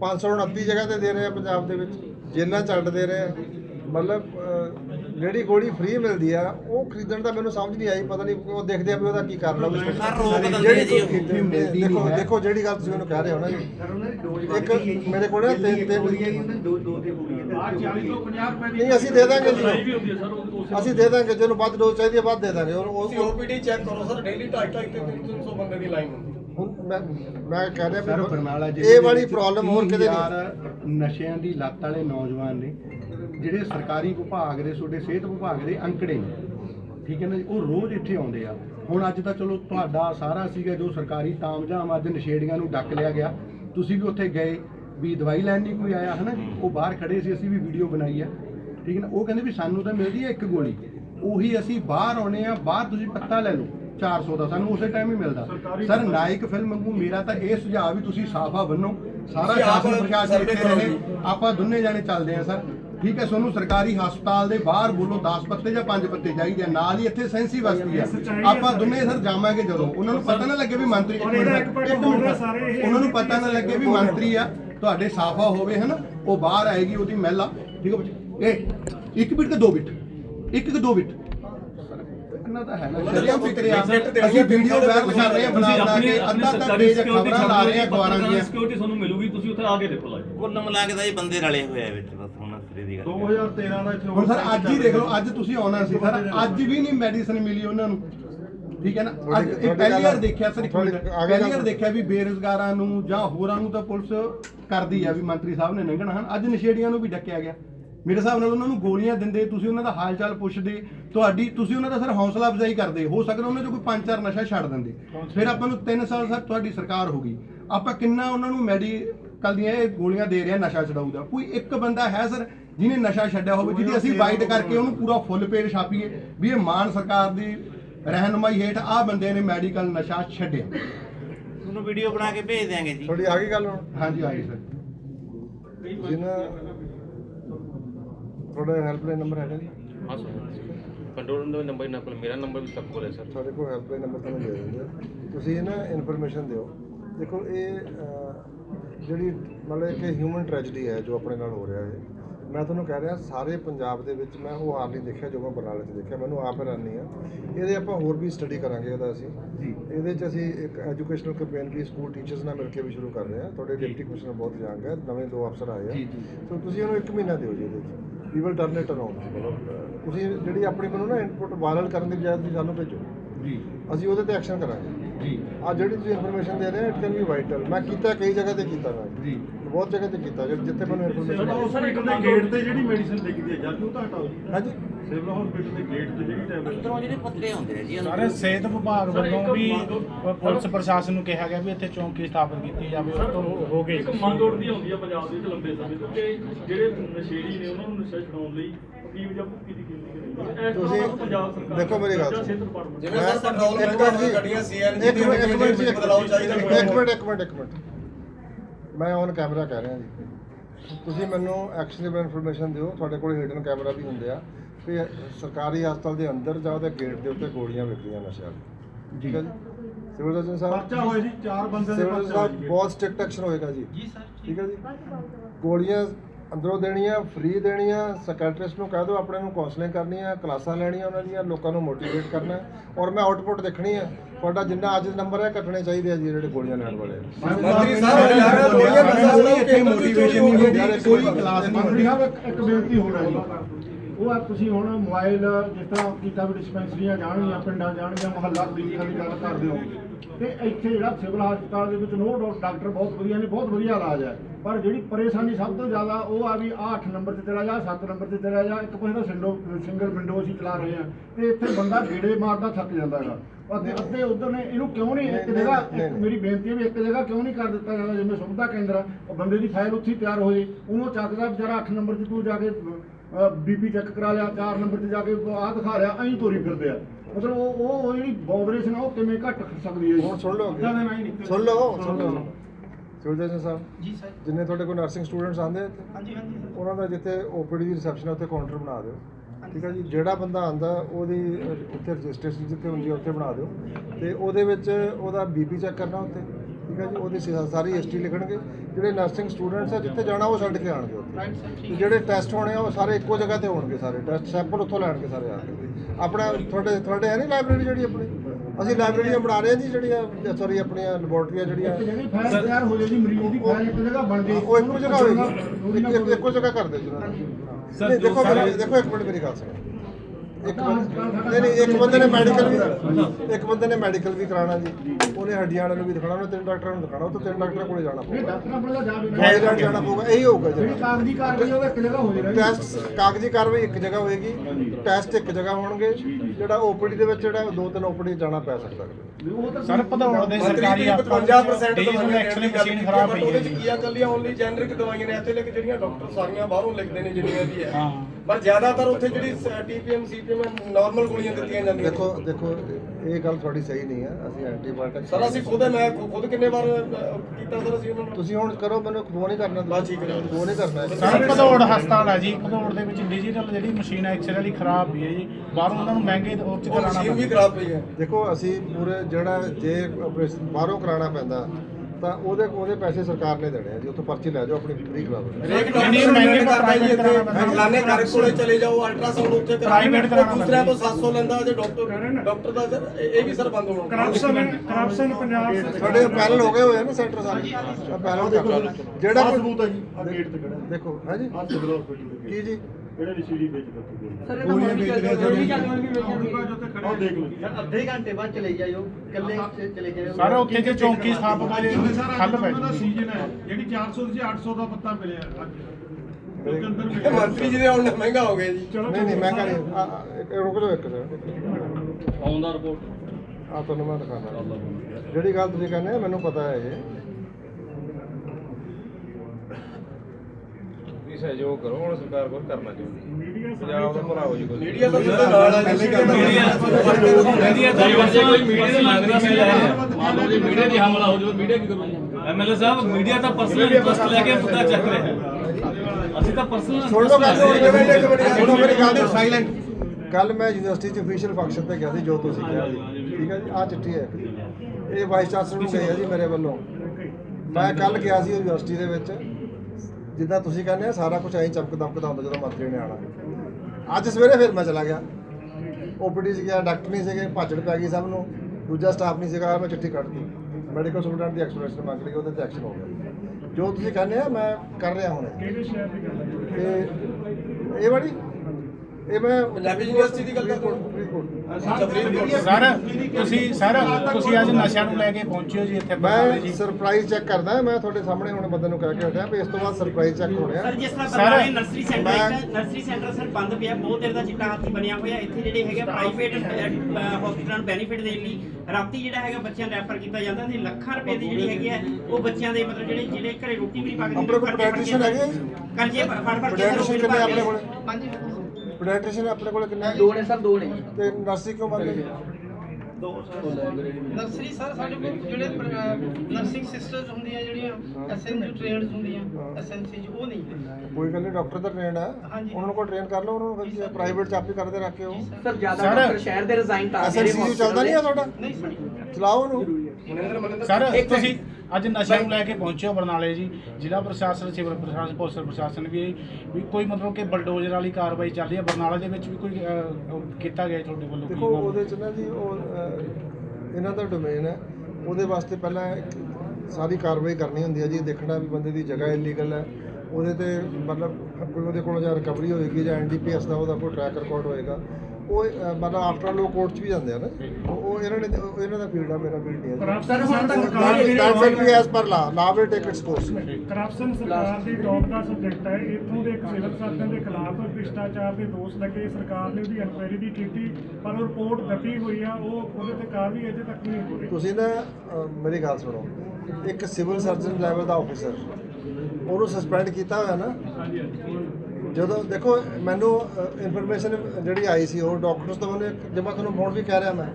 529 ਜਗ੍ਹਾ ਤੇ ਦੇ ਰਹੇ ਹਾਂ ਪੰਜਾਬ ਦੇ ਵਿੱਚ। ਜੇਲ੍ਹਾਂ ਚ ਅੱਡ ਦੇ ਰਹੇ ਹਾਂ ਮਤਲਬ ਅਹ, ਜਿਹੜੀ ਗੋਲੀ ਫ੍ਰੀ ਮਿਲਦੀ ਆ ਉਹ ਖਰੀਦਣ ਦਾ ਮੈਨੂੰ ਸਮਝ ਨਹੀਂ ਆਈ ਪਤਾ ਨਹੀਂ ਉਹ ਦੇਖਦੇ ਆ ਵੀ ਉਹਦਾ ਕੀ ਕਾਰਨ ਆ ਜਿਹੜੀ। ਤੁਸੀਂ ਮਿਲਦੀ ਦੇਖੋ ਦੇਖੋ ਜਿਹੜੀ ਗੱਲ ਤੁਸੀਂ ਮੈਨੂੰ ਕਹਿ ਰਹੇ ਹੋ ਨਾ ਜੀ। ਇੱਕ ਮੇਰੇ ਕੋਲ ਨਾ ਤਿੰਨ ਤਿੰਨ ਦੋ ਦੋ ਤੇ ਗੋਲੀਆਂ 40 ਤੋਂ 50 ਰੁਪਏ ਨਹੀਂ ਅਸੀਂ ਦੇ ਦਾਂਗੇ ਜੀ। ਹੁੰਦੀ ਹੈ ਸਰ ਉਹ- ਉਸੇ ਅਸੀਂ ਦੇ ਦਾਂਗੇ ਜਿਹਨੂੰ ਵੱਧ ਡੋਜ਼ ਚਾਹੀਦੀ ਹੈ ਵੱਧ ਦੇ ਦਾਂਗੇ। ਉਹ- ਉਹ ਓਪੀਡੀ ਚੈੱਕ ਕਰੋ ਸਰ ਡੇਲੀ 2.5 ਤੇ 300 ਬੰਦੇ ਦੀ ਲਾਈਨ ਹੁੰਦੀ ਹੁਣ ਮੈਂ ਮੈਂ ਕਹਿ ਰਿਹਾ ਇਹ ਵਾਲੀ ਪ੍ਰੋਬਲਮ ਹੋਰ ਕਿਤੇ ਨਹੀਂ। ਨਹੀਂ ਨਸ਼ਿਆਂ ਦੀ ਲੱਤ ਵਾਲੇ ਨੌਜਵਾਨ ਨੇ ਜਿਹੜੇ ਸਰਕਾਰੀ ਵਿਭਾਗ ਦੇ ਤੁਹਾਡੇ ਸਿਹਤ ਵਿਭਾਗ ਦੇ ਅੰਕੜੇ ਨੇ ਠੀਕ ਹੈ ਨਾ ਜੀ ਉਹ ਰੋਜ਼ ਇੱਥੇ ਆਉਂਦੇ ਆ। ਹੁਣ ਅੱਜ ਤਾਂ ਚਲੋ ਤੁਹਾਡਾ ਸਾਰਾ ਸੀਗਾ ਜੋ ਸਰਕਾਰੀ ਤਾਮਝਾਮ ਅੱਜ ਨਸ਼ੇੜੀਆਂ ਨੂੰ ਡੱਕ ਲਿਆ ਗਿਆ। ਤੁਸੀਂ ਵੀ ਉੱਥੇ ਗਏ ਵੀ ਦਵਾਈ ਲੈਣ ਨਹੀਂ ਕੋਈ ਆਇਆ ਹਨਾ? ਉਹ ਬਾਹਰ ਖੜੇ ਸੀ ਅਸੀਂ ਵੀ ਵੀਡੀਓ ਬਣਾਈ ਆ ਠੀਕ ਹੈ ਨਾ? ਉਹ ਕਹਿੰਦੇ ਵੀ ਸਾਨੂੰ ਤਾਂ ਮਿਲਦੀ ਹੈ ਇੱਕ ਗੋਲੀ। ਉਹੀ ਅਸੀਂ ਬਾਹਰ ਆਉਣੇ ਆ ਬਾਹਰ ਤੁਸੀਂ ਪੱਤਾ ਲੈ ਲਓ 400 ਦਾ ਸਾਨੂੰ ਉਸੇ ਟਾਈਮ ਹੀ ਮਿਲਦਾ। ਸਰ ਨਾਇਕ ਫਿਲਮ ਵਾਂਗੂ ਮੇਰਾ ਤਾਂ ਇਹ ਸੁਝਾਅ ਵੀ ਤੁਸੀਂ ਸਾਫਾ ਬੰਨੋ। ਸਾਰਾ ਸ਼ਾਸਨ ਪ੍ਰਸ਼ਾਸਨ ਇੱਥੇ ਰਹੇ। ਆਪਾਂ ਦੋਨੇ ਜਾਣੇ ਚੱਲਦੇ ਆ ਸਰ ਠੀਕ ਹੈ ਤੁਹਾਨੂੰ ਸਰਕਾਰੀ ਹਸਪਤਾਲ ਦੇ ਬਾਹਰ ਬੋਲੋ 10 ਪੱਤੇ ਜਾਂ 5 ਪੱਤੇ ਚਾਹੀਦੇ ਆ ਨਾਲ ਹੀ ਇੱਥੇ ਸੈਂਸੀ ਵਸਤੀ ਆ। ਆਪਾਂ। ਦੋਨੇ ਸਰ ਜਾਵਾਂਗੇ ਜਦੋਂ। ਉਹਨਾਂ ਨੂੰ ਪਤਾ ਨਾ ਲੱਗੇ ਵੀ ਮੰਤਰੀ ਉਹਨਾਂ ਨੂੰ ਪਤਾ ਨਾ ਲੱਗੇ ਵੀ ਮੰਤਰੀ ਆ ਤੁਹਾਡੇ ਸਾਫਾ ਹੋਵੇ ਹਨਾ? ਉਹ ਬਾਹਰ ਆਏਗੀ ਉਹਦੀ ਮਹਿਲਾ। ਠੀਕ ਹੈ ਬੱਚੇ? ਇਹ ਇੱਕ ਬਿਟ ਤੇ ਦੋ ਬਿਟ ਇੱਕ ਕਿ ਦੋ ਬਿਟ ਇਹਨਾਂ ਦਾ ਹੈ ਨਾ ਸ਼ਰੀਆ ਫਿਕਰਿਆ ਅਸੀਂ ਵੀਡੀਓ ਵਾਇਰਲ ਕਰ ਰਹੇ ਹਾਂ ਬਣਾ ਬਣਾ ਕੇ ਅੱਧਾ ਤੱਕ ਪੇਜ ਖਬਰਾਂ ਲਾ ਰਹੇ ਆ ਅਖਬਾਰਾਂ ਦੀਆਂ। ਸਿਕਿਉਰਿਟੀ ਤੁਹਾਨੂੰ ਮਿਲੂਗੀ। ਤੁਸੀਂ ਉੱਥੇ ਆ ਕੇ ਦੇਖੋ ਲਾਈਵ ਕੁੱਲ ਮਿਲਾ ਕੇ ਤਾਂ ਜੀ ਬੰਦੇ ਰਲੇ ਹੋਏ ਆ ਵਿੱਚ ਬਸ। ਸਿਰੇ ਦੀ ਗੱਲ 2013 ਦਾ ਇੱਥੇ ਹੁਣ ਸਰ ਅੱਜ ਹੀ ਦੇਖ ਲਓ ਅੱਜ ਤੁਸੀਂ ਆਉਣਾ ਸੀ। ਸਰ ਅੱਜ ਵੀ ਨਹੀਂ ਮੈਡੀਸਨ ਮਿਲੀ ਉਹਨਾਂ ਨੂੰ। ਠੀਕ ਹੈ ਨਾ? ਅੱਜ ਇਹ ਪਹਿਲੀ ਵਾਰ ਦੇਖਿਆ ਸਰ ਇੱਕ ਮਿੰਟ। ਪਹਿਲੀ ਵਾਰ ਦੇਖਿਆ ਵੀ ਬੇਰੁਜ਼ਗਾਰਾਂ ਨੂੰ ਜਾਂ ਹੋਰਾਂ ਨੂੰ ਤਾਂ ਪੁਲਿਸ ਕਰਦੀ ਆ ਵੀ ਮੰਤਰੀ ਸਾਹਿਬ ਨੇ ਲੰਘਣਾ। ਹਨ ਅੱਜ ਨਸ਼ੇੜੀਆਂ ਨੂੰ ਵੀ ਡੱਕਿਆ ਗਿਆ। ਮੇਰੇ ਹਿਸਾਬ ਨਾਲ ਉਹਨਾਂ ਨੂੰ ਗੋਲੀਆਂ ਦਿੰਦੇ ਤੁਸੀਂ ਉਹਨਾਂ ਦਾ ਹਾਲ ਚਾਲ ਪੁੱਛਦੇ। ਤੁਹਾਡੀ ਤੁਸੀਂ ਉਹਨਾਂ ਦਾ ਸਰ ਹੌਸਲਾ ਅਫਜ਼ਾਈ ਕਰਦੇ। ਹੋ ਸਕਦਾ ਉਹਨਾਂ ਚੋਂ ਕੋਈ ਪੰਜ ਚਾਰ ਨਸ਼ਾ ਛੱਡ ਦਿੰਦੇ। ਫਿਰ ਆਪਾਂ ਨੂੰ 3 ਸਾਲ ਸਰ ਤੁਹਾਡੀ ਸਰਕਾਰ ਹੋ ਗਈ। ਆਪਾਂ ਕਿੰਨਾ ਉਹਨਾਂ ਨੂੰ ਮੈਡੀਕਲ ਦੀਆਂ ਇਹ ਗੋਲੀਆਂ ਦੇ ਰਹੇ ਨਸ਼ਾ ਛਡਾਊ ਦਾ। ਕੋਈ ਇੱਕ ਬੰਦਾ ਹੈ ਸਰ ਜਿਹਨੇ ਨਸ਼ਾ ਛੱਡਿਆ ਹੋਵੇ ਜਿਹਦੀ ਅਸੀਂ ਵਾਈਟ ਕਰਕੇ ਉਹਨੂੰ ਪੂਰਾ ਫੁੱਲ ਪੇਜ ਛਾਪੀਏ ਵੀ ਇਹ ਮਾਨ ਸਰਕਾਰ ਦੀ ਰਹਿਨਮਾਈ ਹੇਠ ਆ ਬੰਦੇ ਨੇ ਮੈਡੀਕਲ ਨਸ਼ਾ ਛੱਡਿਆ। ਤੁਹਾਨੂੰ ਵੀਡੀਓ ਬਣਾ ਕੇ ਭੇਜ ਦਿਆਂਗੇ ਜੀ। ਤੁਹਾਡੀ ਆ ਗਈ ਗੱਲ ਹਾਂਜੀ ਆ ਗਈ ਸਰ। ਜਿਨਾ ਹੈਲਪਲਾਈਨ ਨੰਬਰ ਹੈਗਾ ਜੀ? ਹਾਂ ਸਰ। ਕੰਟਰੋਲ ਦਾ ਨੰਬਰ ਨਾ ਕੋਲ ਮੇਰਾ ਨੰਬਰ ਵੀ ਸਭ ਕੋਲ ਹੈ ਸਰ। ਤੁਹਾਡੇ ਕੋਲ ਹੈਲਪਲਾਈਨ ਨੰਬਰ ਤੁਹਾਨੂੰ ਦੇ ਦਿੰਦੇ। ਤੁਸੀਂ ਨਾ ਇਨਫੋਰਮੇਸ਼ਨ ਦਿਓ। ਦੇਖੋ ਇਹ ਜਿਹੜੀ ਮਤਲਬ ਕਿ ਹਿਊਮਨ ਟ੍ਰੈਜਡੀ ਹੈ ਜੋ ਆਪਣੇ ਨਾਲ ਹੋ ਰਿਹਾ ਹੈ ਮੈਂ ਤੁਹਾਨੂੰ ਕਹਿ ਰਿਹਾ ਸਾਰੇ ਪੰਜਾਬ ਦੇ ਵਿੱਚ ਮੈਂ ਉਹ ਹਾਲ ਨਹੀਂ ਦੇਖਿਆ ਜੋ ਮੈਂ ਬਰਨਾਲੇ 'ਚ ਦੇਖਿਆ। ਮੈਨੂੰ ਆਪ ਹੈਰਾਨੀ ਆ। ਇਹਦੇ ਆਪਾਂ ਹੋਰ ਵੀ ਸਟੱਡੀ ਕਰਾਂਗੇ ਇਹਦਾ ਅਸੀਂ। ਇਹਦੇ 'ਚ ਅਸੀਂ ਇੱਕ ਐਜੂਕੇਸ਼ਨਲ ਕੈਂਪੇਨ ਵੀ ਸਕੂਲ ਟੀਚਰਸ ਨਾਲ ਮਿਲ ਕੇ ਵੀ ਸ਼ੁਰੂ ਕਰ ਰਹੇ ਹਾਂ। ਤੁਹਾਡੇ ਡਿਪਟੀ ਕਮਿਸ਼ਨਰ ਬਹੁਤ ਯੰਗ ਹੈ ਨਵੇਂ ਦੋ ਅਫਸਰ ਆਏ ਆ। ਸੋ ਤੁਸੀਂ ਇਹਨੂੰ ਇੱਕ ਮਹੀਨਾ ਦਿਓ ਜੀ ਇਹਦੇ 'ਚ। We will turn it around ਮਤਲਬ ਤੁਸੀਂ ਜਿਹੜੀ ਆਪਣੀ ਮੈਨੂੰ ਨਾ ਇਨਪੁਟ ਵਾਇਰਲ ਕਰਨ ਦੀ ਬਜਾਏ ਤੁਸੀਂ ਸਾਨੂੰ ਭੇਜੋ। ਜੀ। ਅਸੀਂ ਉਹਦੇ ਤੇ ਐਕਸ਼ਨ ਕਰਾਂਗੇ। ਜੀ। ਆ ਜਿਹੜੀ ਤੁਸੀਂ ਇਨਫੋਰਮੇਸ਼ਨ ਦੇ ਰਹੇ ਹੋ ਇਟ ਕੈਨ ਬੀ ਵਾਈਟਲ ਮੈਂ ਕੀਤਾ ਕਈ ਜਗ੍ਹਾ ਤੇ ਕੀਤਾ ਮੈਂ। ਜੀ। ਬਹੁਤ ਜਗ੍ਹਾ ਤੇ ਕੀਤਾ ਜਿ- ਜਿੱਥੇ ਮੈਨੂੰ ਇਨਫੋਰਮੇਸ਼ਨ ਸਰ ਇੱਕ ਦੇ ਗੇਟ ਤੇ ਜਿਹੜੀ ਮੈਡੀਸਨ ਲਿਖਦੀ ਹੈ ਜਦ ਨੂੰ ਤਾਂ ਹਟਾਓ ਜੀ। ਹਾਂਜੀ। ਸਿਵਲ ਹਸਪੀਟਲ ਦੇ ਗੇਟ ਤੇ ਜਿਹੜੀ ਟੈਬਲੇਟ ਅੰਦਰੋਂ ਜਿਹੜੇ ਪੱਤੇ ਹੁੰਦੇ ਆ ਜੀ। ਸਾਰੇ ਸਿਹਤ ਵਿਭਾਗ ਵੱਲੋਂ ਵੀ ਪੁਲਿਸ ਪ੍ਰਸ਼ਾਸਨ ਨੂੰ ਕਿਹਾ ਗਿਆ ਵੀ ਇੱਥੇ ਚੌਂਕੀ ਸਥਾਪਿਤ ਕੀਤੀ ਜਾਵੇ ਉਸ ਤੋਂ ਹੋ ਗਏ ਇੱਕ ਮੰਗ ਉੱਠਦੀ ਹੁੰਦੀ ਆ ਪੰਜਾਬ ਦੇ ਵਿੱਚ ਲੰਬੇ ਸਮੇਂ ਤੋਂ ਕਿ ਜਿਹੜੇ ਨਸ਼ੇੜੀ ਨੇ ਉਹਨਾਂ ਨੂੰ ਨਸ਼ਾ ਛਡਾਉਣ ਲਈ ਅਫੀਮ ਜਾਂ ਭੁੱਕੀ ਦੀ ਗਿਣਤੀ ਕਰੀ ਇਸ ਤੋਂ ਤੁਸੀਂ- ਬਾਅਦ ਪੰਜਾਬ ਸਰਕਾਰ ਦੇਖੋ ਮੇਰੀ ਗੱਲ। ਜਿਵੇਂ ਸਰ ਪੈਟਰੋਲ ਮਹਿੰਗਾ ਮਿੰਟ ਹੋ ਜੀ। ਗੱਡੀਆਂ ਸੀਐਨਜੀ ਵਿੱਚ ਬਦਲਾਅ ਚਾਹੀਦਾ ਇੱਕ ਮਿੰਟ ਇੱਕ ਮਿੰਟ ਇੱਕ ਮਿੰਟ। ਮੈਂ ਔਨ ਕੈਮਰਾ ਕਹਿ ਰਿਹਾ ਜੀ। ਤੁਸੀਂ ਮੈਨੂੰ ਐਕਸ਼ਨੇਬਲ ਇਨਫੋਰਮੇਸ਼ਨ ਦਿਓ ਤੁਹਾਡੇ ਕੋਲ ਹਿਡਨ ਕੈਮਰਾ ਵੀ ਹੁੰਦੇ ਆ। ਵੀ ਸਰਕਾਰੀ ਹਸਪਤਾਲ ਦੇ ਅੰਦਰ ਜਾਂ ਉਹਦੇ ਗੇਟ ਦੇ ਉੱਤੇ ਗੋਲੀਆਂ ਵਿਕਦੀਆਂ ਨਸ਼ਿਆਂ ਦੀਆਂ ਠੀਕ ਹੈ ਜੀ? ਸਿਵਲ ਸਰਜਨ ਸਾਹਿਬ? ਪਰਚਾ ਹੋਇਆ ਜੀ ਚਾਰ ਬੰਦੇ ਦੇ ਸਿਵਲ ਪਰਚਾ ਹੋਇਆ ਬਹੁਤ ਸਟ੍ਰਿਕਟ ਐਕਸ਼ਨ ਹੋਏਗਾ ਜੀ। ਜੀ ਸਰ ਠੀਕ ਹੈ ਜੀ? ਗੋਲੀਆਂ ਅੰਦਰੋਂ ਦੇਣੀਆਂ ਫ੍ਰੀ ਦੇਣੀਆਂ ਸਾਈਕੈਟ੍ਰਿਸਟ ਨੂੰ ਕਹਿ ਦਿਓ ਆਪਣੇ ਨੂੰ ਕਾਉਂਸਲਿੰਗ ਕਰਨੀ ਹੈ ਕਲਾਸਾਂ ਲੈਣੀਆਂ ਉਹਨਾਂ ਦੀਆਂ ਲੋਕਾਂ ਨੂੰ ਮੋਟੀਵੇਟ ਕਰਨਾ। ਔਰ ਮੈਂ ਆਊਟਪੁੱਟ ਦੇਖਣੀ ਹੈ ਤੁਹਾਡਾ ਜਿੰਨਾ ਅੱਜ ਨੰਬਰ ਹੈ ਕੱਟਣੇ ਚਾਹੀਦੇ ਆ ਜੀ ਜਿਹੜੇ ਗੋਲੀਆਂ ਲੈਣ ਵਾਲੇ ਆ। ਮੰਤਰੀ ਸਾਹਿਬ ਜਾ ਰਿਹਾ ਗੋਲੀਆਂ ਨਸ਼ਾ ਇੱਥੇ ਮੋਟੀਵੇਸ਼ਨ ਨਹੀਂ ਹੁੰਦੀ ਕੋਈ ਕਲਾਸ ਨਹੀਂ ਮੰਤਰੀ ਸਾਹਿਬ ਇੱਕ- ਬੇਨਤੀ ਹੋ ਰਹੀ ਹੈ ਉਹ ਆ ਤੁਸੀਂ ਹੁਣ ਮੋਬਾਈਲ ਜਿਸ ਤਰ੍ਹਾਂ ਕੀਤਾ ਵੀ ਡਿਸਪੈਂਸਰੀਆਂ ਜਾਣਗੀਆਂ ਪਿੰਡਾਂ ਜਾਣਗੀਆਂ ਮੁਹੱਲਾ ਕਲੀਨਿਕਾਂ ਦੀ ਗੱਲ ਕਰਦੇ ਹੋ। ਤੇ ਇੱਥੇ ਜਿਹੜਾ ਸਿਵਲ ਹਸਪਤਾਲ ਦੇ ਵਿੱਚ ਨੋ ਡਾਕਟਰ ਬਹੁਤ ਵਧੀਆ ਨੇ ਬਹੁਤ ਵਧੀਆ ਇਲਾਜ ਹੈ। ਪਰ ਜਿਹੜੀ ਪਰੇਸ਼ਾਨੀ ਸਭ ਤੋਂ ਜ਼ਿਆਦਾ ਉਹ ਆ ਵੀ ਆਹ 8 ਨੰਬਰ ਤੇ ਚਲਾ ਜਾ 7 ਨੰਬਰ ਤੇ ਚਲਾ ਜਾ ਇੱਕ ਪਾਸੇ ਸਿੰਡੋ ਸਿੰਗਲ ਵਿੰਡੋ ਅਸੀਂ ਚਲਾ ਰਹੇ ਹਾਂ ਤੇ ਇੱਥੇ ਬੰਦਾ ਗੇੜੇ ਮਾਰਦਾ ਥੱਕ ਜਾਂਦਾ ਹੈਗਾ। ਅੱਧੇ ਅੱਧੇ ਉਧਰ ਨੇ ਇਹਨੂੰ ਕਿਉਂ ਨਹੀਂ ਇੱਕ ਜਗ੍ਹਾ ਇੱਕ। ਮੇਰੀ ਬੇਨਤੀ ਹੈ ਵੀ ਇੱਕ ਜਗ੍ਹਾ ਕਿਉਂ ਨਹੀਂ ਕਰ ਦਿੱਤਾ ਜਾਂਦਾ ਜਿਵੇਂ ਸੁਵਿਧਾ ਕੇਂਦਰ ਆ ਉਹ ਬੰਦੇ ਦੀ ਫਾਈਲ ਉੱਥੇ ਤਿਆਰ ਹੋ ਜੇ। ਉਹਨੂੰ ਚੱਕਦਾ ਵਿਚਾਰਾ 8 ਨੰਬਰ ਤੇ ਤੂੰ ਜਾ ਕੇ ਬੀਪੀ ਚੈੱਕ ਕਰਾ ਲਿਆ 4 ਨੰਬਰ ਤੇ ਜਾ ਕੇ ਆਹ ਦਿਖਾ ਰਿਹਾ ਐਂ ਤੋਰੀ ਫਿਰਦੇ ਆ। ਮਤਲਬ ਉਹ ਉਹ ਜਿਹੜੀ ਬਾਊਂਡਰੇਸ਼ਨ ਆ ਉਹ ਕਿਵੇਂ ਘਟ ਸਕਦੀ ਹੈ? ਹੁਣ ਸੁਣ ਲਓ। ਦੇ ਸੁਣ ਲਓ ਸੁਣ ਲਓ। ਸੁਰਜਨ ਸਾਹਿਬ? ਜੀ ਸਰ। ਜਿੰਨੇ ਤੁਹਾਡੇ ਕੋਲ ਨਰਸਿੰਗ ਸਟੂਡੈਂਟਸ ਆਉਂਦੇ ਆ ਇੱਥੇ, ਹਾਂਜੀ ਹਾਂਜੀ ਸਰ। ਉਹਨਾਂ ਦਾ ਜਿੱਥੇ ਓਪੀਡੀ ਦੀ ਰਿਸੈਪਸ਼ਨ ਹੈ ਉੱਥੇ ਕਾਊਂਟਰ ਬਣਾ ਦਿਓ। ਠੀਕ ਹੈ ਜੀ? ਜਿਹੜਾ ਬੰਦਾ ਆਂਦਾ ਉਹਦੀ ਅਹ, ਉੱਥੇ ਰਜਿਸਟ੍ਰੇਸ਼ਨ ਜਿੱਥੇ ਹੁੰਦੀ ਹੈ ਉੱਥੇ ਬਣਾ ਦਿਓ। ਤੇ ਉਹਦੇ ਵਿੱਚ ਉਹਦਾ ਬੀਪੀ ਚੈੱਕ ਕਰਨਾ ਉੱਥੇ। ਠੀਕ ਹੈ ਜੀ? ਉਹਦੀ ਸਾ- ਸਾਰੀ ਹਿਸਟਰੀ ਲਿਖਣਗੇ। ਜਿਹੜੇ ਨਰਸਿੰਗ ਸਟੂਡੈਂਟਸ ਆ ਜਿੱਥੇ ਜਾਣਾ ਉਹ ਛੱਡ ਕੇ ਆਣਗੇ ਉੱਥੇ। ਤੇ ਜਿਹੜੇ ਟੈਸਟ ਹੋਣੇ ਆ ਉਹ ਸਾਰੇ ਇੱਕੋ ਜਗ੍ਹਾ ਤੇ ਹੋਣਗੇ ਸਾਰੇ। ਟੈਸਟ ਸੈਂਪਲ ਉੱਥੋਂ ਲੈਣਗੇ ਸਾਰੇ ਆ ਕੇ। ਆਪਣਾ ਤੁਹਾਡੇ ਤੁਹਾਡੇ ਹੈ ਨਹੀਂ ਲਾਇਬ੍ਰੇਰੀ ਜਿਹੜੀ ਆਪਣੀ? ਅਸੀਂ ਲਾਇਬ੍ਰੇਰੀਆਂ ਬਣਾ ਰਹੇ ਹਾਂ ਜੀ ਜਿਹੜੀਆਂ ਸੌਰੀ ਆਪਣੀਆਂ ਲੈਬੋਰਟਰੀਆਂ ਜਿਹੜੀਆਂ। ਤਿਆਰ ਹੋ ਜੇ ਜੀ ਮਰੀਜ਼ ਦੀ ਫਾਈਲ ਇੱਕ ਜਗ੍ਹਾ ਬਣ ਜੇ ਉਹ ਇੱਕੋ ਜਗ੍ਹਾ ਹੋਏਗੀ। ਇੱਕ- ਜਗ੍ਹਾ ਕਰ ਦਿਓ ਜੀ ਉਹਨਾਂ ਨੂੰ। ਸਰ, ਨਹੀਂ ਜੋ ਦੇਖੋ ਮੇਰੀ ਦੇਖੋ ਇੱਕ ਮਿੰਟ ਮੇਰੀ ਗੱਲ ਸੁਣੋ। ਇੱਕ ਬੰਦੇ ਨਹੀਂ ਨਹੀਂ ਇੱਕ ਬੰਦੇ ਨੇ ਮੈਡੀਕਲ ਵੀ ਇੱਕ ਬੰਦੇ ਨੇ ਮੈਡੀਕਲ ਵੀ ਕਰਾਉਣਾ ਜੀ। ਉਹਨੇ ਹੱਡੀਆਂ ਵਾਲੇ ਨੂੰ ਵੀ ਦਿਖਾਉਣਾ ਉਹਨੇ ਤਿੰਨ ਡਾਕਟਰਾਂ ਨੂੰ ਦਿਖਾਉਣਾ ਉਹ ਤਾਂ ਤਿੰਨ ਡਾਕਟਰਾਂ ਕੋਲੇ ਜਾਣਾ ਪਊਗਾ ਡਾਕਟਰ ਆਪਣੇ ਦਾ ਜਾ ਵੀ ਥਾਈਲੈਂਡ ਜਾਣਾ ਪਊਗਾ ਇਹੀ ਹੋਊਗਾ ਜਿਹੜੀ ਜੀ ਕਾਗਜ਼ੀ ਕਾਰਵਾਈ ਉਹ ਇੱਕ ਜਗ੍ਹਾ ਹੋ ਜੇ ਨਾ ਜੀ। ਟੈਸਟ ਕਾਗਜ਼ੀ ਕਾਰਵਾਈ ਇੱਕ ਜਗ੍ਹਾ ਹੋਏਗੀ ਟੈਸਟ ਇੱਕ ਜਗ੍ਹਾ ਹੋਣਗੇ ਜਿਹੜਾ ਓਪੀਡੀ ਦੇ ਵਿੱਚ ਜਿਹੜਾ ਦੋ ਤਿੰਨ ਓਪੀਡੀ ਜਾਣਾ ਪੈ ਸਕਦਾ ਸਰ ਭਦੌੜ ਦੇ ਸਰਕਾਰੀ ਹਸਪਤਾਲ 55% ਡੀਜ਼ਲ ਐਕਚੁਅਲੀ ਮਸ਼ੀਨ ਖਰਾਬ ਪਈ ਹੈ ਉਹਦੇ ਚ ਕੀ ਆ ਕੱਲੀਆਂ ਓਨਲੀ ਜੈਨਰਿਕ ਦਵਾਈਆਂ ਨੇ ਇੱਥੇ ਲੈ ਕੇ ਜਿਹੜੀਆਂ ਡਾਕਟਰ ਸਾਰੀਆਂ ਬਾਹਰੋਂ ਲਿਖਦੇ ਨੇ ਜਿੰਨੀਆਂ ਵੀ ਹੈ ਹਾਂ। ਪਰ ਜ਼ਿਆਦਾਤਰ ਉੱਥੇ ਜਿਹੜੀ ਟੀਪੀਐਮ ਸੀਪੀਐਮ ਨਾਰਮਲ ਗੋਲੀਆਂ ਦਿੱਤੀਆਂ ਜਾਂਦੀਆਂ ਦੇਖੋ ਦੇਖੋ ਇਹ ਗੱਲ ਤੁਹਾਡੀ ਸਹੀ ਨਹੀਂ ਹੈ ਅਸੀਂ ਐਂਟੀਬਾਇਓਟਿਕ ਸਰ ਅਸੀਂ ਖੁਦ ਮੈਂ ਖੁਦ ਕਿੰਨੇ ਵਾਰ ਕੀਤਾ ਸਰ ਅਸੀਂ ਉਹਨਾਂ ਨੂੰ? ਤੁਸੀਂ ਹੁਣ ਕਰੋ ਮੈਨੂੰ ਫੋਨ ਹੀ ਕਰਨਾ ਬਸ ਠੀਕ ਹੈ। ਫੋਨ ਹੀ ਕਰਨਾ ਸਰ ਭਦੌੜ ਹਸਪਤਾਲ ਹੈ ਜੀ। ਭਦੌੜ ਦੇ ਵਿੱਚ ਡਿਜੀਟਲ ਜਿਹੜੀ ਮਸ਼ੀਨ ਹੈ ਐਕਸਰੇ ਵਾਲੀ ਖਰਾਬ ਪਈ ਹੈ ਜੀ। ਬਾਹਰੋਂ ਉਹਨਾਂ ਨੂੰ ਮਹਿੰਗੇ ਉਹ ਚ ਕਰਾਉਣਾ ਮਸ਼ੀਨ ਵੀ ਪੈਂਦਾ। ਖਰਾਬ ਪਈ ਹੈ। ਦੇਖੋ ਅਸੀਂ ਪੂਰੇ ਜਿਹੜਾ ਜੇ ਆਪਰੇਸ਼ਨ ਬਾਹਰੋਂ ਕਰਾਉਣਾ ਪੈਂਦਾ ਤਾਂ ਉਹਦੇ ਉਹਦੇ ਪੈਸੇ ਸਰਕਾਰ ਨੇ ਦੇਣੇ ਆ ਜੀ ਉੱਥੋਂ ਪਰਚੀ ਲੈ ਜਾਓ ਆਪਣੀ ਫ੍ਰੀ ਕਰਾ ਦਿਓ। ਹਰੇਕ ਨਹੀਂ, ਡਾਕਟਰ ਮਹਿੰਗੇ ਮਹਿੰਗੇ ਕਰਦਾ ਜੀ ਇੱਥੇ। ਫਲਾਣੇ ਘਰ ਕੋਲੇ ਚਲੇ ਜਾਓ ਅਲਟਰਾਸਾਊਂਡ ਉੱਥੇ Private ਕਰਾਉਣਾ ਦੂਸਰਿਆਂ ਤੋਂ 700 ਲੈਂਦਾ ਜੇ ਡਾਕਟਰ ਡਾਕਟਰ ਦਾ ਸਰ ਇਹ ਵੀ ਸਰ ਬੰਦ ਹੋਣਾ। ਕਰਪਸ਼ਨ ਕਰਪਸ਼ਨ ਪੰਜਾਬ ਸਾਡੇ ਪੈਨਲ ਹੋ ਗਏ ਹੋਏ ਨਾ ਸੈਂਟਰ ਸਾਰੇ। ਪੈਨਲ ਲਓ ਜਿਹੜਾ ਸਬੂਤ ਹੈ ਜੀ ਆ ਗੇਟ ਤੇ ਖੜਾ ਦੇਖੋ ਹੈ ਜੀ? ਆ ਸਿਵਲ ਹਸਪੀਟਲ ਦੇ ਕੀ ਜੀ? ਜਿਹੜੇ ਵੀ ਸੀਡੀ ਵੇਚਦਾ ਸੀ ਸਰ ਇਹ ਤਾਂ ਹੁਣ ਵੀ ਚੱਲ ਰਿਹਾ ਜੋ ਵੀ ਚੱਲ ਰਿਹਾ ਆਹ ਦੇਖ ਲਓ ਅੱਧੇ ਘੰਟੇ ਬਾਅਦ ਚਲੇ ਜਾਇਓ ਇਕੱਲੇ ਚਲੇ ਜਾਇਓ। ਸਰ ਉੱਥੇ ਜੇ ਚੌਂਕੀ ਸਥਾਪਿਤ ਹੋ ਜੇ ਹੱਲ ਪੈ ਦਾ ਜੀ ਸੀਜ਼ਨ ਹੈ ਜਿਹੜੀ 400 ਸੀ 800 ਦਾ ਪੱਤਾ ਮਿਲਿਆ ਅੱਜ। ਕਿਉਂਕਿ ਅੰਦਰ ਇਹ ਮੰਤਰੀ ਜੀ ਦੇ ਆਉਣ ਨਾਲ ਮਹਿੰਗਾ ਹੋ ਗਿਆ ਜੀ। ਨਹੀਂ ਨਹੀਂ ਮੈਂ ਇੱਕ- ਰੁਕ ਜਾਓ ਇੱਕ ਸੈਕਿੰਡ ਆਉਂਦਾ ਰਿਪੋਰਟ ਆ ਤੁਹਾਨੂੰ ਮੈਂ ਦਿਖਾਣਾ ਜਿਹੜੀ ਗੱਲ ਤੁਸੀਂ ਕਹਿੰਦੇ ਮੈਨੂੰ ਪਤਾ ਹੈ ਇਹ। ਤੁਸੀਂ ਸਹਿਯੋਗ ਕਰੋ ਹੁਣ ਸਰਕਾਰ ਕੋਲ ਕਰਨਾ ਚਾਹੁੰਦੀ ਮੀਡੀਆ ਪੰਜਾਬ ਦਾ ਭਲਾ ਹੋ ਜੀ ਕੋਈ ਮੀਡੀਆ ਦਾ ਸਿੱਧਾ ਨਾਲ ਆ ਜੀ ਮੀਡੀਆ ਦਾ ਜੇ ਕੋਈ ਮੀਡੀਆ ਦੇ ਲੱਗਦਾ ਮੈਂ ਮੰਨ ਲਓ ਜੇ ਮੀਡੀਆ ਦੀ ਹਮਲਾ ਹੋ ਜਾਵੇ ਮੀਡੀਆ ਕੀ ਕਰੂਗਾ? ਐਮਐਲਏ ਸਾਹਿਬ ਮੀਡੀਆ ਤਾਂ ਪਰਸਨਲ ਇੰਟਰਸਟ ਲੈ ਕੇ ਮੁੱਦਾ ਚੱਕ ਰਿਹਾ ਹੈ। ਅਸੀਂ ਤਾਂ ਪਰਸਨਲ ਸੁਣ ਲਓ ਗੱਲ ਸੁਣੋ ਮੇਰੀ ਗੱਲ ਸਾਇਲੈਂਟ ਕੱਲ ਮੈਂ ਯੂਨੀਵਰਸਿਟੀ ਚ ਅਫੀਸ਼ੀਅਲ ਫੰਕਸ਼ਨ ਤੇ ਗਿਆ ਸੀ ਜੋ ਤੁਸੀਂ ਕਿਹਾ ਸੀ। ਠੀਕ ਹੈ ਜੀ ਆ ਚਿੱਠੀ ਹੈ। ਇੱਕ। ਇਹ ਵਾਈਸ ਚਾਂਸਲਰ ਨੂੰ ਗਈ ਹੈ ਜੀ ਮੇਰੇ ਵੱਲੋਂ। ਮੈਂ ਕੱਲ ਗਿਆ ਸੀ ਯੂਨੀਵਰਸਿਟੀ ਦੇ ਵਿੱਚ। ਜਿੱਦਾਂ ਤੁਸੀਂ ਕਹਿੰਦੇ ਆ ਸਾਰਾ ਕੁਝ ਐਂ ਚਮਕ ਦਮਕਦਾ ਹੁੰਦਾ ਜਦੋਂ ਮੰਤਰੀ ਨੇ ਆਣਾ ਅੱਜ ਸਵੇਰੇ ਫਿਰ ਮੈਂ ਚਲਾ ਗਿਆ। ਓਪੀਡੀ 'ਚ ਗਿਆ ਡਾਕਟਰ ਨਹੀਂ ਸੀਗੇ ਭਾਜੜ ਪੈ ਗਈ ਸਭ ਨੂੰ। ਦੂਜਾ ਸਟਾਫ ਨਹੀਂ ਸੀਗਾ ਮੈਂ ਚਿੱਠੀ ਕੱਢਤੀ। ਮੈਡੀਕਲ ਸੁਪਰਡੈਂਟ ਦੀ ਐਕਸਪਲੇਨੇਸ਼ਨ ਮੰਗ ਲਈ ਉਹਦੇ ਤੇ ਐਕਸ਼ਨ ਹੋ ਗਿਆ। ਜੋ ਤੁਸੀਂ ਕਹਿੰਦੇ ਆ ਮੈਂ ਕਰ ਰਿਹਾ ਹੁਣ। ਕਿਹੜੇ ਸ਼ਹਿਰ ਦੀ ਗੱਲ ਹੈ? ਇਹ ਇਹ ਵਾਲੀ? ਇਹ ਮੈਂ ਪੰਜਾਬੀ ਯੂਨੀਵਰਸਿਟੀ ਦੀ ਗੱਲ ਕਰਦੇ ਹੋ? ਸਰ ਤੁਸੀਂ ਸਰ ਤੁਸੀਂ ਅੱਜ ਨਸ਼ਿਆਂ ਨੂੰ ਲੈ ਕੇ ਪਹੁੰਚੇ ਹੋ ਜੀ ਇੱਥੇ ਬਰਨਾਲੇ ਮੈਂ ਜੀ। ਸਰਪ੍ਰਾਈਜ਼ ਚੈੱਕ ਕਰਦਾ ਮੈਂ ਤੁਹਾਡੇ ਸਾਹਮਣੇ ਹੁਣ ਬੰਦੇ ਨੂੰ ਕਹਿ ਕੇ ਹਟਿਆ ਵੀ ਇਸ ਤੋਂ ਬਾਅਦ ਸਰਪ੍ਰਾਈਜ਼ ਚੈੱਕ ਹੋਣੇ ਆ ਸਰ ਜਿਸ ਤਰ੍ਹਾਂ ਸਰ, ਬਰਨਾਲੇ ਨਰਸਰੀ ਸੈਂਟਰ ਇੱਕ ਨਰਸਰੀ ਸੈਂਟਰ ਸਰ ਬੰਦ ਪਿਆ ਬਹੁਤ ਦੇਰ ਦਾ ਚਿੱਟਾ ਹਾਥੀ ਬਣਿਆ ਹੋਇਆ ਇੱਥੇ ਜਿਹੜੇ ਹੈਗੇ ਪ੍ਰਾਈਵੇਟ ਹਸਪੀਟਲਾਂ ਨੂੰ ਬੈਨੀਫਿਟ ਦੇਣ ਲਈ ਰਾਤੀ ਜਿਹੜਾ ਹੈਗਾ ਬੱਚਿਆਂ ਨੂੰ ਰੈਫਰ ਕੀਤਾ ਜਾਂਦਾ ਤੇ ਲੱਖਾਂ ਰੁਪਏ ਦੀ ਜਿਹੜੀ ਹੈਗੀ ਹੈ ਉਹ ਬੱਚਿਆਂ ਦੇ ਮਤਲਬ ਜਿਹੜੇ ਜਿਹੜੇ ਘਰੇ ਰੋਟੀ ਵੀ ਨਹੀਂ ਪੱਕਦੀ ਆਪਣੇ ਕੋਲ ਕਰਜ਼ੇ ਫੜ ਕੇ pediatrician ਹੈਗੇ ਆ? ਕਰਜ਼ੇ ਫੜ ਫੜ ਕੇ Pediatrician ਕਿੰਨੇ ਆਪਣੇ ਕੋਲ? ਪੰਜ ਪੀਡੀਆਟ੍ਰੀਸ਼ੀਅਨ ਆਪਣੇ ਕੋਲ ਕਿੰਨੇ ਦੋ ਨੇ ਸਰ ਦੋ ਨੇ। ਤੇ ਨਰਸਿੰਗ ਕਿਉਂ ਬੰਦ ਹੈ ਨਰਸਰੀ ਸਰ ਸਾਡੇ ਕੋਲ ਜਿਹੜੇ ਨਰਸਿੰਗ ਸਿਸਟਰਸ ਹੁੰਦੀਆਂ ਜਿਹੜੀਆਂ ਐਸਐਨਯੂ ਟ੍ਰੇਨਡ ਹੁੰਦੀਆਂ ਐਸਐਨਸੀ ਉਹ ਨਹੀਂ। ਕੋਈ ਗੱਲ ਨਹੀਂ ਡਾਕਟਰ ਦਾ ਟ੍ਰੇਨਡ ਹੈ ਹਾਂਜੀ। ਉਹਨਾਂ ਕੋਲ ਟ੍ਰੇਨ ਕਰ ਲਓ ਉਹਨਾਂ ਨੂੰ ਫਿਰ ਪ੍ਰਾਈਵੇਟ ਚ ਆਪੇ ਕਰਦੇ ਰੱਖ ਕੇ ਉਹ। ਸਰ। ਜ਼ਿਆਦਾ ਸਰ, ਡਾਕਟਰ ਸ਼ਹਿਰ ਦੇ ਰਿਜ਼ਾਈਨ ਤਾਂ ਐਸਐਸਸੀਯੂ ਚੱਲਦਾ ਨਹੀਂ ਆ ਤੁਹਾਡਾ? ਨਹੀਂ ਸਰ। ਚਲਾਓ ਉਹਨੂੰ। ਮਨਿੰਦਰ ਮਨਿੰਦਰ ਸਰ ਤੁਸੀਂ ਅੱਜ ਨਸ਼ਿਆਂ ਨੂੰ ਲੈ ਕੇ ਪਹੁੰਚੇ ਹੋ ਬਰਨਾਲੇ ਜੀ। ਜ਼ਿਲ੍ਹਾ ਪ੍ਰਸ਼ਾਸਨ ਸਿਵਲ ਪ੍ਰਸ਼ਾਸਨ ਪੁਲਿਸ ਪ੍ਰਸ਼ਾਸਨ ਵੀ ਵੀ ਕੋਈ ਮਤਲਬ ਕਿ ਬਲਡੋਜ਼ਰ ਵਾਲੀ ਕਾਰਵਾਈ ਚੱਲ ਰਹੀ ਹੈ? ਬਰਨਾਲੇ ਦੇ ਵਿੱਚ ਵੀ ਕੋਈ ਅਹ, ਉਹ ਕੀਤਾ ਗਿਆ ਤੁਹਾਡੇ ਵੱਲੋਂ? ਦੇਖੋ ਉਹਦੇ ਚ ਨਾ ਜੀ ਉਹ ਅਹ, ਇਹਨਾਂ ਦਾ ਡੋਮੇਨ ਹੈ। ਉਹਦੇ ਵਾਸਤੇ ਪਹਿਲਾਂ ਇੱਕ ਸਾਰੀ ਕਾਰਵਾਈ ਕਰਨੀ ਹੁੰਦੀ ਹੈ ਜੀ ਦੇਖਣਾ ਵੀ ਬੰਦੇ ਦੀ ਜਗ੍ਹਾ ਇਲੀਗਲ ਹੈ। ਉਹਦੇ ਤੇ ਮਤਲਬ ਕੋਈ ਉਹਦੇ ਕੋਲ ਜਾਂ ਰਿਕਵਰੀ ਹੋਏਗੀ ਜਾਂ ਐਨਡੀਪੀਐਸ ਦਾ ਉਹਦਾ ਕੋਈ ਟਰੈਕ ਰਿਕਾਰਡ ਹੋਏਗਾ। ਉਹ ਮਤਲਬ ਆਫਟਰ ਲੋ ਕੋਰਟ 'ਚ ਵੀ ਜਾਂਦੇ ਆ ਨਾ ਉਹ ਉਹ ਇਹਨਾਂ ਨੇ ਉਹ ਇਹਨਾਂ ਦਾ ਫੀਲਡ ਆ ਮੇਰਾ ਫੀਲਡ ਨਹੀਂ ਹੈ ਸਰ ਹੁਣ ਤੱਕ ਸਰਕਾਰ ਦੀ that's it we as per law law will take its course corruption ਸਰਕਾਰ ਦੀ ਟੌਪ ਦਾ ਸਬਜੈਕਟ ਹੈ ਇੱਥੋਂ ਦੇ ਇੱਕ ਸਿਵਲ ਸਰਜਨ ਦੇ ਖਿਲਾਫ ਭ੍ਰਿਸ਼ਟਾਚਾਰ ਦੇ ਦੋਸ਼ ਲੱਗੇ। ਸਰਕਾਰ ਨੇ ਉਹਦੀ ਇਨਕੁਆਇਰੀ ਵੀ ਕੀਤੀ ਪਰ ਉਹ ਰਿਪੋਰਟ ਦੱਬੀ ਹੋਈ ਆ। ਉਹ ਉਹਦੇ ਤੇ ਕਾਰਵਾਈ ਅਜੇ ਤੱਕ ਨਹੀਂ ਹੋ ਰਹੀ ਤੁਸੀਂ ਨਾ ਮੇਰੀ ਗੱਲ ਸੁਣੋ। ਇੱਕ ਸਿਵਲ ਸਰਜਨ ਲੈਵਲ ਦਾ ਆਫੀਸਰ ਉਹਨੂੰ ਸਸਪੈਂਡ ਕੀਤਾ ਹੋਇਆ ਨਾ? ਜਦੋਂ ਦੇਖੋ, ਮੈਨੂੰ ਇਨਫੋਰਮੇਸ਼ਨ ਜਿਹੜੀ ਆਈ ਸੀ, ਉਹ ਡਾਕਟਰਸ ਤੋਂ ਉਹਨੇ ਇੱਕ- ਜੇ ਮੈਂ ਤੁਹਾਨੂੰ ਹੁਣ ਵੀ ਕਹਿ ਰਿਹਾ ਮੈਂ,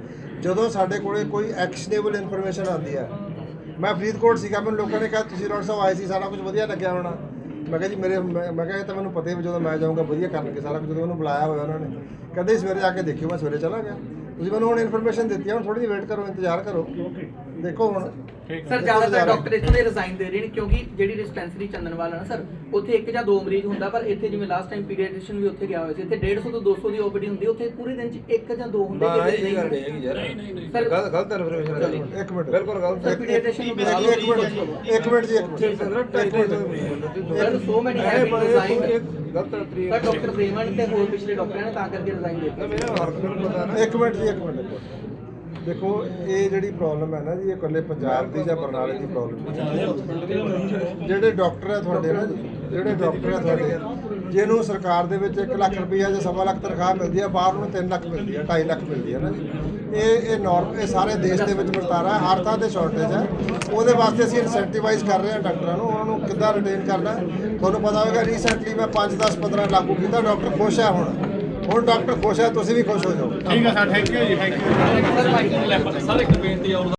ਜਦੋਂ ਸਾਡੇ ਕੋਲੇ ਕੋਈ ਐਕਸ਼ਨੇਬਲ ਇਨਫੋਰਮੇਸ਼ਨ ਆਉਂਦੀ ਹੈ, ਮੈਂ ਫਰੀਦਕੋਟ ਸੀਗਾ, ਮੈਨੂੰ ਲੋਕਾਂ ਨੇ ਕਿਹਾ, ਤੁਸੀਂ ਡਾਕਟਰ ਸਾਹਿਬ ਆਏ ਸੀ, ਸਾਰਾ ਕੁਝ ਵਧੀਆ ਲੱਗਿਆ ਹੋਣਾ। ਮੈਂ ਕਿਹਾ ਜੀ, ਮੇਰੇ, ਮੈਂ ਮੈਂ ਕਿਹਾ, ਇਹ ਤਾਂ ਮੈਨੂੰ ਪਤਾ ਹੀ ਵੀ ਜਦੋਂ ਮੈਂ ਜਾਊਂਗਾ, ਵਧੀਆ ਕਰਨਗੇ ਸਾਰਾ ਕੁਝ, ਜਦੋਂ ਉਹਨੂੰ ਬੁਲਾਇਆ ਹੋਇਆ ਉਹਨਾਂ ਨੇ। ਕਹਿੰਦੇ ਸਵੇਰੇ ਆ ਕੇ ਦੇਖਿਓ, ਮੈਂ ਸਵੇਰੇ ਚਲਾ ਗਿਆ ਤੁਸੀਂ ਮੈਨੂੰ ਹੁਣ ਇਨਫੋਰਮੇਸ਼ਨ ਦਿੱਤੀ ਹੈ, ਹੁਣ ਥੋੜੀ ਜਿਹੀ ਵੇਟ ਕਰੋ, ਇੰਤਜ਼ਾਰ ਕਰੋ। ਓਕੇ ਦੇਖੋ ਹੁਣ ਸਰ ਜ਼ਿਆਦਾਤਰ ਡਾਕਟਰ ਇੱਥੋਂ ਦੇ ਰਿਜ਼ਾਈਨ ਦੇ ਰਹੇ ਨੇ ਕਿਉਂਕਿ ਜਿਹੜੀ ਡਿਸਪੈਂਸਰੀ ਚੰਦਨਵਾਲ ਹੈ ਨਾ ਸਰ ਉੱਥੇ ਇੱਕ ਜਾਂ ਦੋ ਮਰੀਜ਼ ਹੁੰਦਾ ਪਰ ਇੱਥੇ ਜਿਵੇਂ ਲਾਸਟ ਟਾਈਮ ਪੀਡੀਆਟ੍ਰਿਸ਼ੀਅਨ ਵੀ ਉੱਥੇ ਗਿਆ ਹੋਇਆ ਸੀ ਇੱਥੇ 150 ਤੋਂ 200 ਦੀ ਓਪੀਡੀ ਹੁੰਦੀ ਉੱਥੇ ਪੂਰੇ ਦਿਨ 'ਚ ਇੱਕ ਜਾਂ ਦੋ ਹੁੰਦੇ ਨਾ, ਕਿਤੇ ਇਹ ਗੱਲ ਨਹੀਂ ਨਹੀਂ ਹੈਗੀ ਯਾਰ। ਸਰ ਗਲਤ ਗਲਤ ਇਨਫੋਰਮੇਸ਼ਨ ਇੱਕ ਮਿੰਟ। ਬਿਲਕੁਲ ਗਲਤ Sir, pediatrician ਨੂੰ ਬੁਲਾ ਲਓ। ਇੱਕ ਮਿੰਟ ਇੱਕ ਮਿੰਟ। ਜੀ ਇੱਕ minute. Sir so many have been resign ਗਲਤ ਸਰ ਡਾਕਟਰ ਪ੍ਰੇਮਨ ਤੇ ਹੋਰ ਪਿਛਲੇ ਡਾਕਟਰਾਂ ਨੇ ਤਾਂ ਕਰਕੇ ਰਿਜ਼ਾਈਨ ਦਿੱਤਾ। ਇੱਕ ਮਿੰਟ ਜੀ ਇੱਕ ਮਿੰਟ। ਦੇਖੋ ਇਹ ਜਿਹੜੀ ਪ੍ਰੋਬਲਮ ਹੈ ਨਾ ਜੀ ਇਹ ਇਕੱਲੇ ਪੰਜਾਬ ਦੀ ਜਾਂ ਬਰਨਾਲੇ ਦੀ ਪ੍ਰੋਬਲਮ ਨਹੀਂ ਜਿਹੜੇ ਡਾਕਟਰ ਹੈ ਤੁਹਾਡੇ ਨਾ ਜੀ, ਜਿਹੜੇ ਡਾਕਟਰ ਹੈ ਤੁਹਾਡੇ ਜਿਹਨੂੰ ਸਰਕਾਰ ਦੇ ਵਿੱਚ 1 ਲੱਖ ਰੁਪਈਆ ਜਾਂ ਸਵਾ ਲੱਖ ਤਨਖਾਹ ਮਿਲਦੀ ਹੈ ਬਾਹਰ ਨੂੰ 3 ਲੱਖ ਮਿਲਦੀ ਹੈ 2.5 ਲੱਖ ਮਿਲਦੀ ਹੈ ਨਾ ਜੀ। ਇਹ ਇਹ ਨਾਰਮ ਇਹ ਸਾਰੇ ਦੇਸ਼ ਦੇ ਵਿੱਚ ਵਰਤਾਰਾ ਹੈ ਹਰ ਥਾਂ ਤੇ ਸ਼ਾਰਟੇਜ ਹੈ। ਉਹਦੇ ਵਾਸਤੇ ਅਸੀਂ ਇਨਸੈਂਟੀਵਾਈਜ਼ ਕਰ ਰਹੇ ਹਾਂ ਡਾਕਟਰਾਂ ਨੂੰ ਉਹਨਾਂ ਨੂੰ ਕਿੱਦਾਂ ਰਿਟੇਨ ਕਰਨਾ ਤੁਹਾਨੂੰ ਪਤਾ ਹੋਵੇਗਾ ਰੀਸੈਂਟਲੀ ਮੈਂ 5 10 15 ਲਾਗੂ ਕੀਤਾ ਡਾਕਟਰ ਖੁਸ਼ ਹੈ ਹੁਣ। ਹੁਣ ਡਾਕਟਰ ਖੁਸ਼ ਹੈ, ਤੁਸੀਂ ਵੀ ਖੁਸ਼ ਹੋ ਜਾਓ। ਠੀਕ ਹੈ ਸਰ ਥੈਂਕ ਯੂ ਜੀ ਥੈਂਕ ਯੂ ਸਰ ਇੱਕ ਬੇਨਤੀ ਆ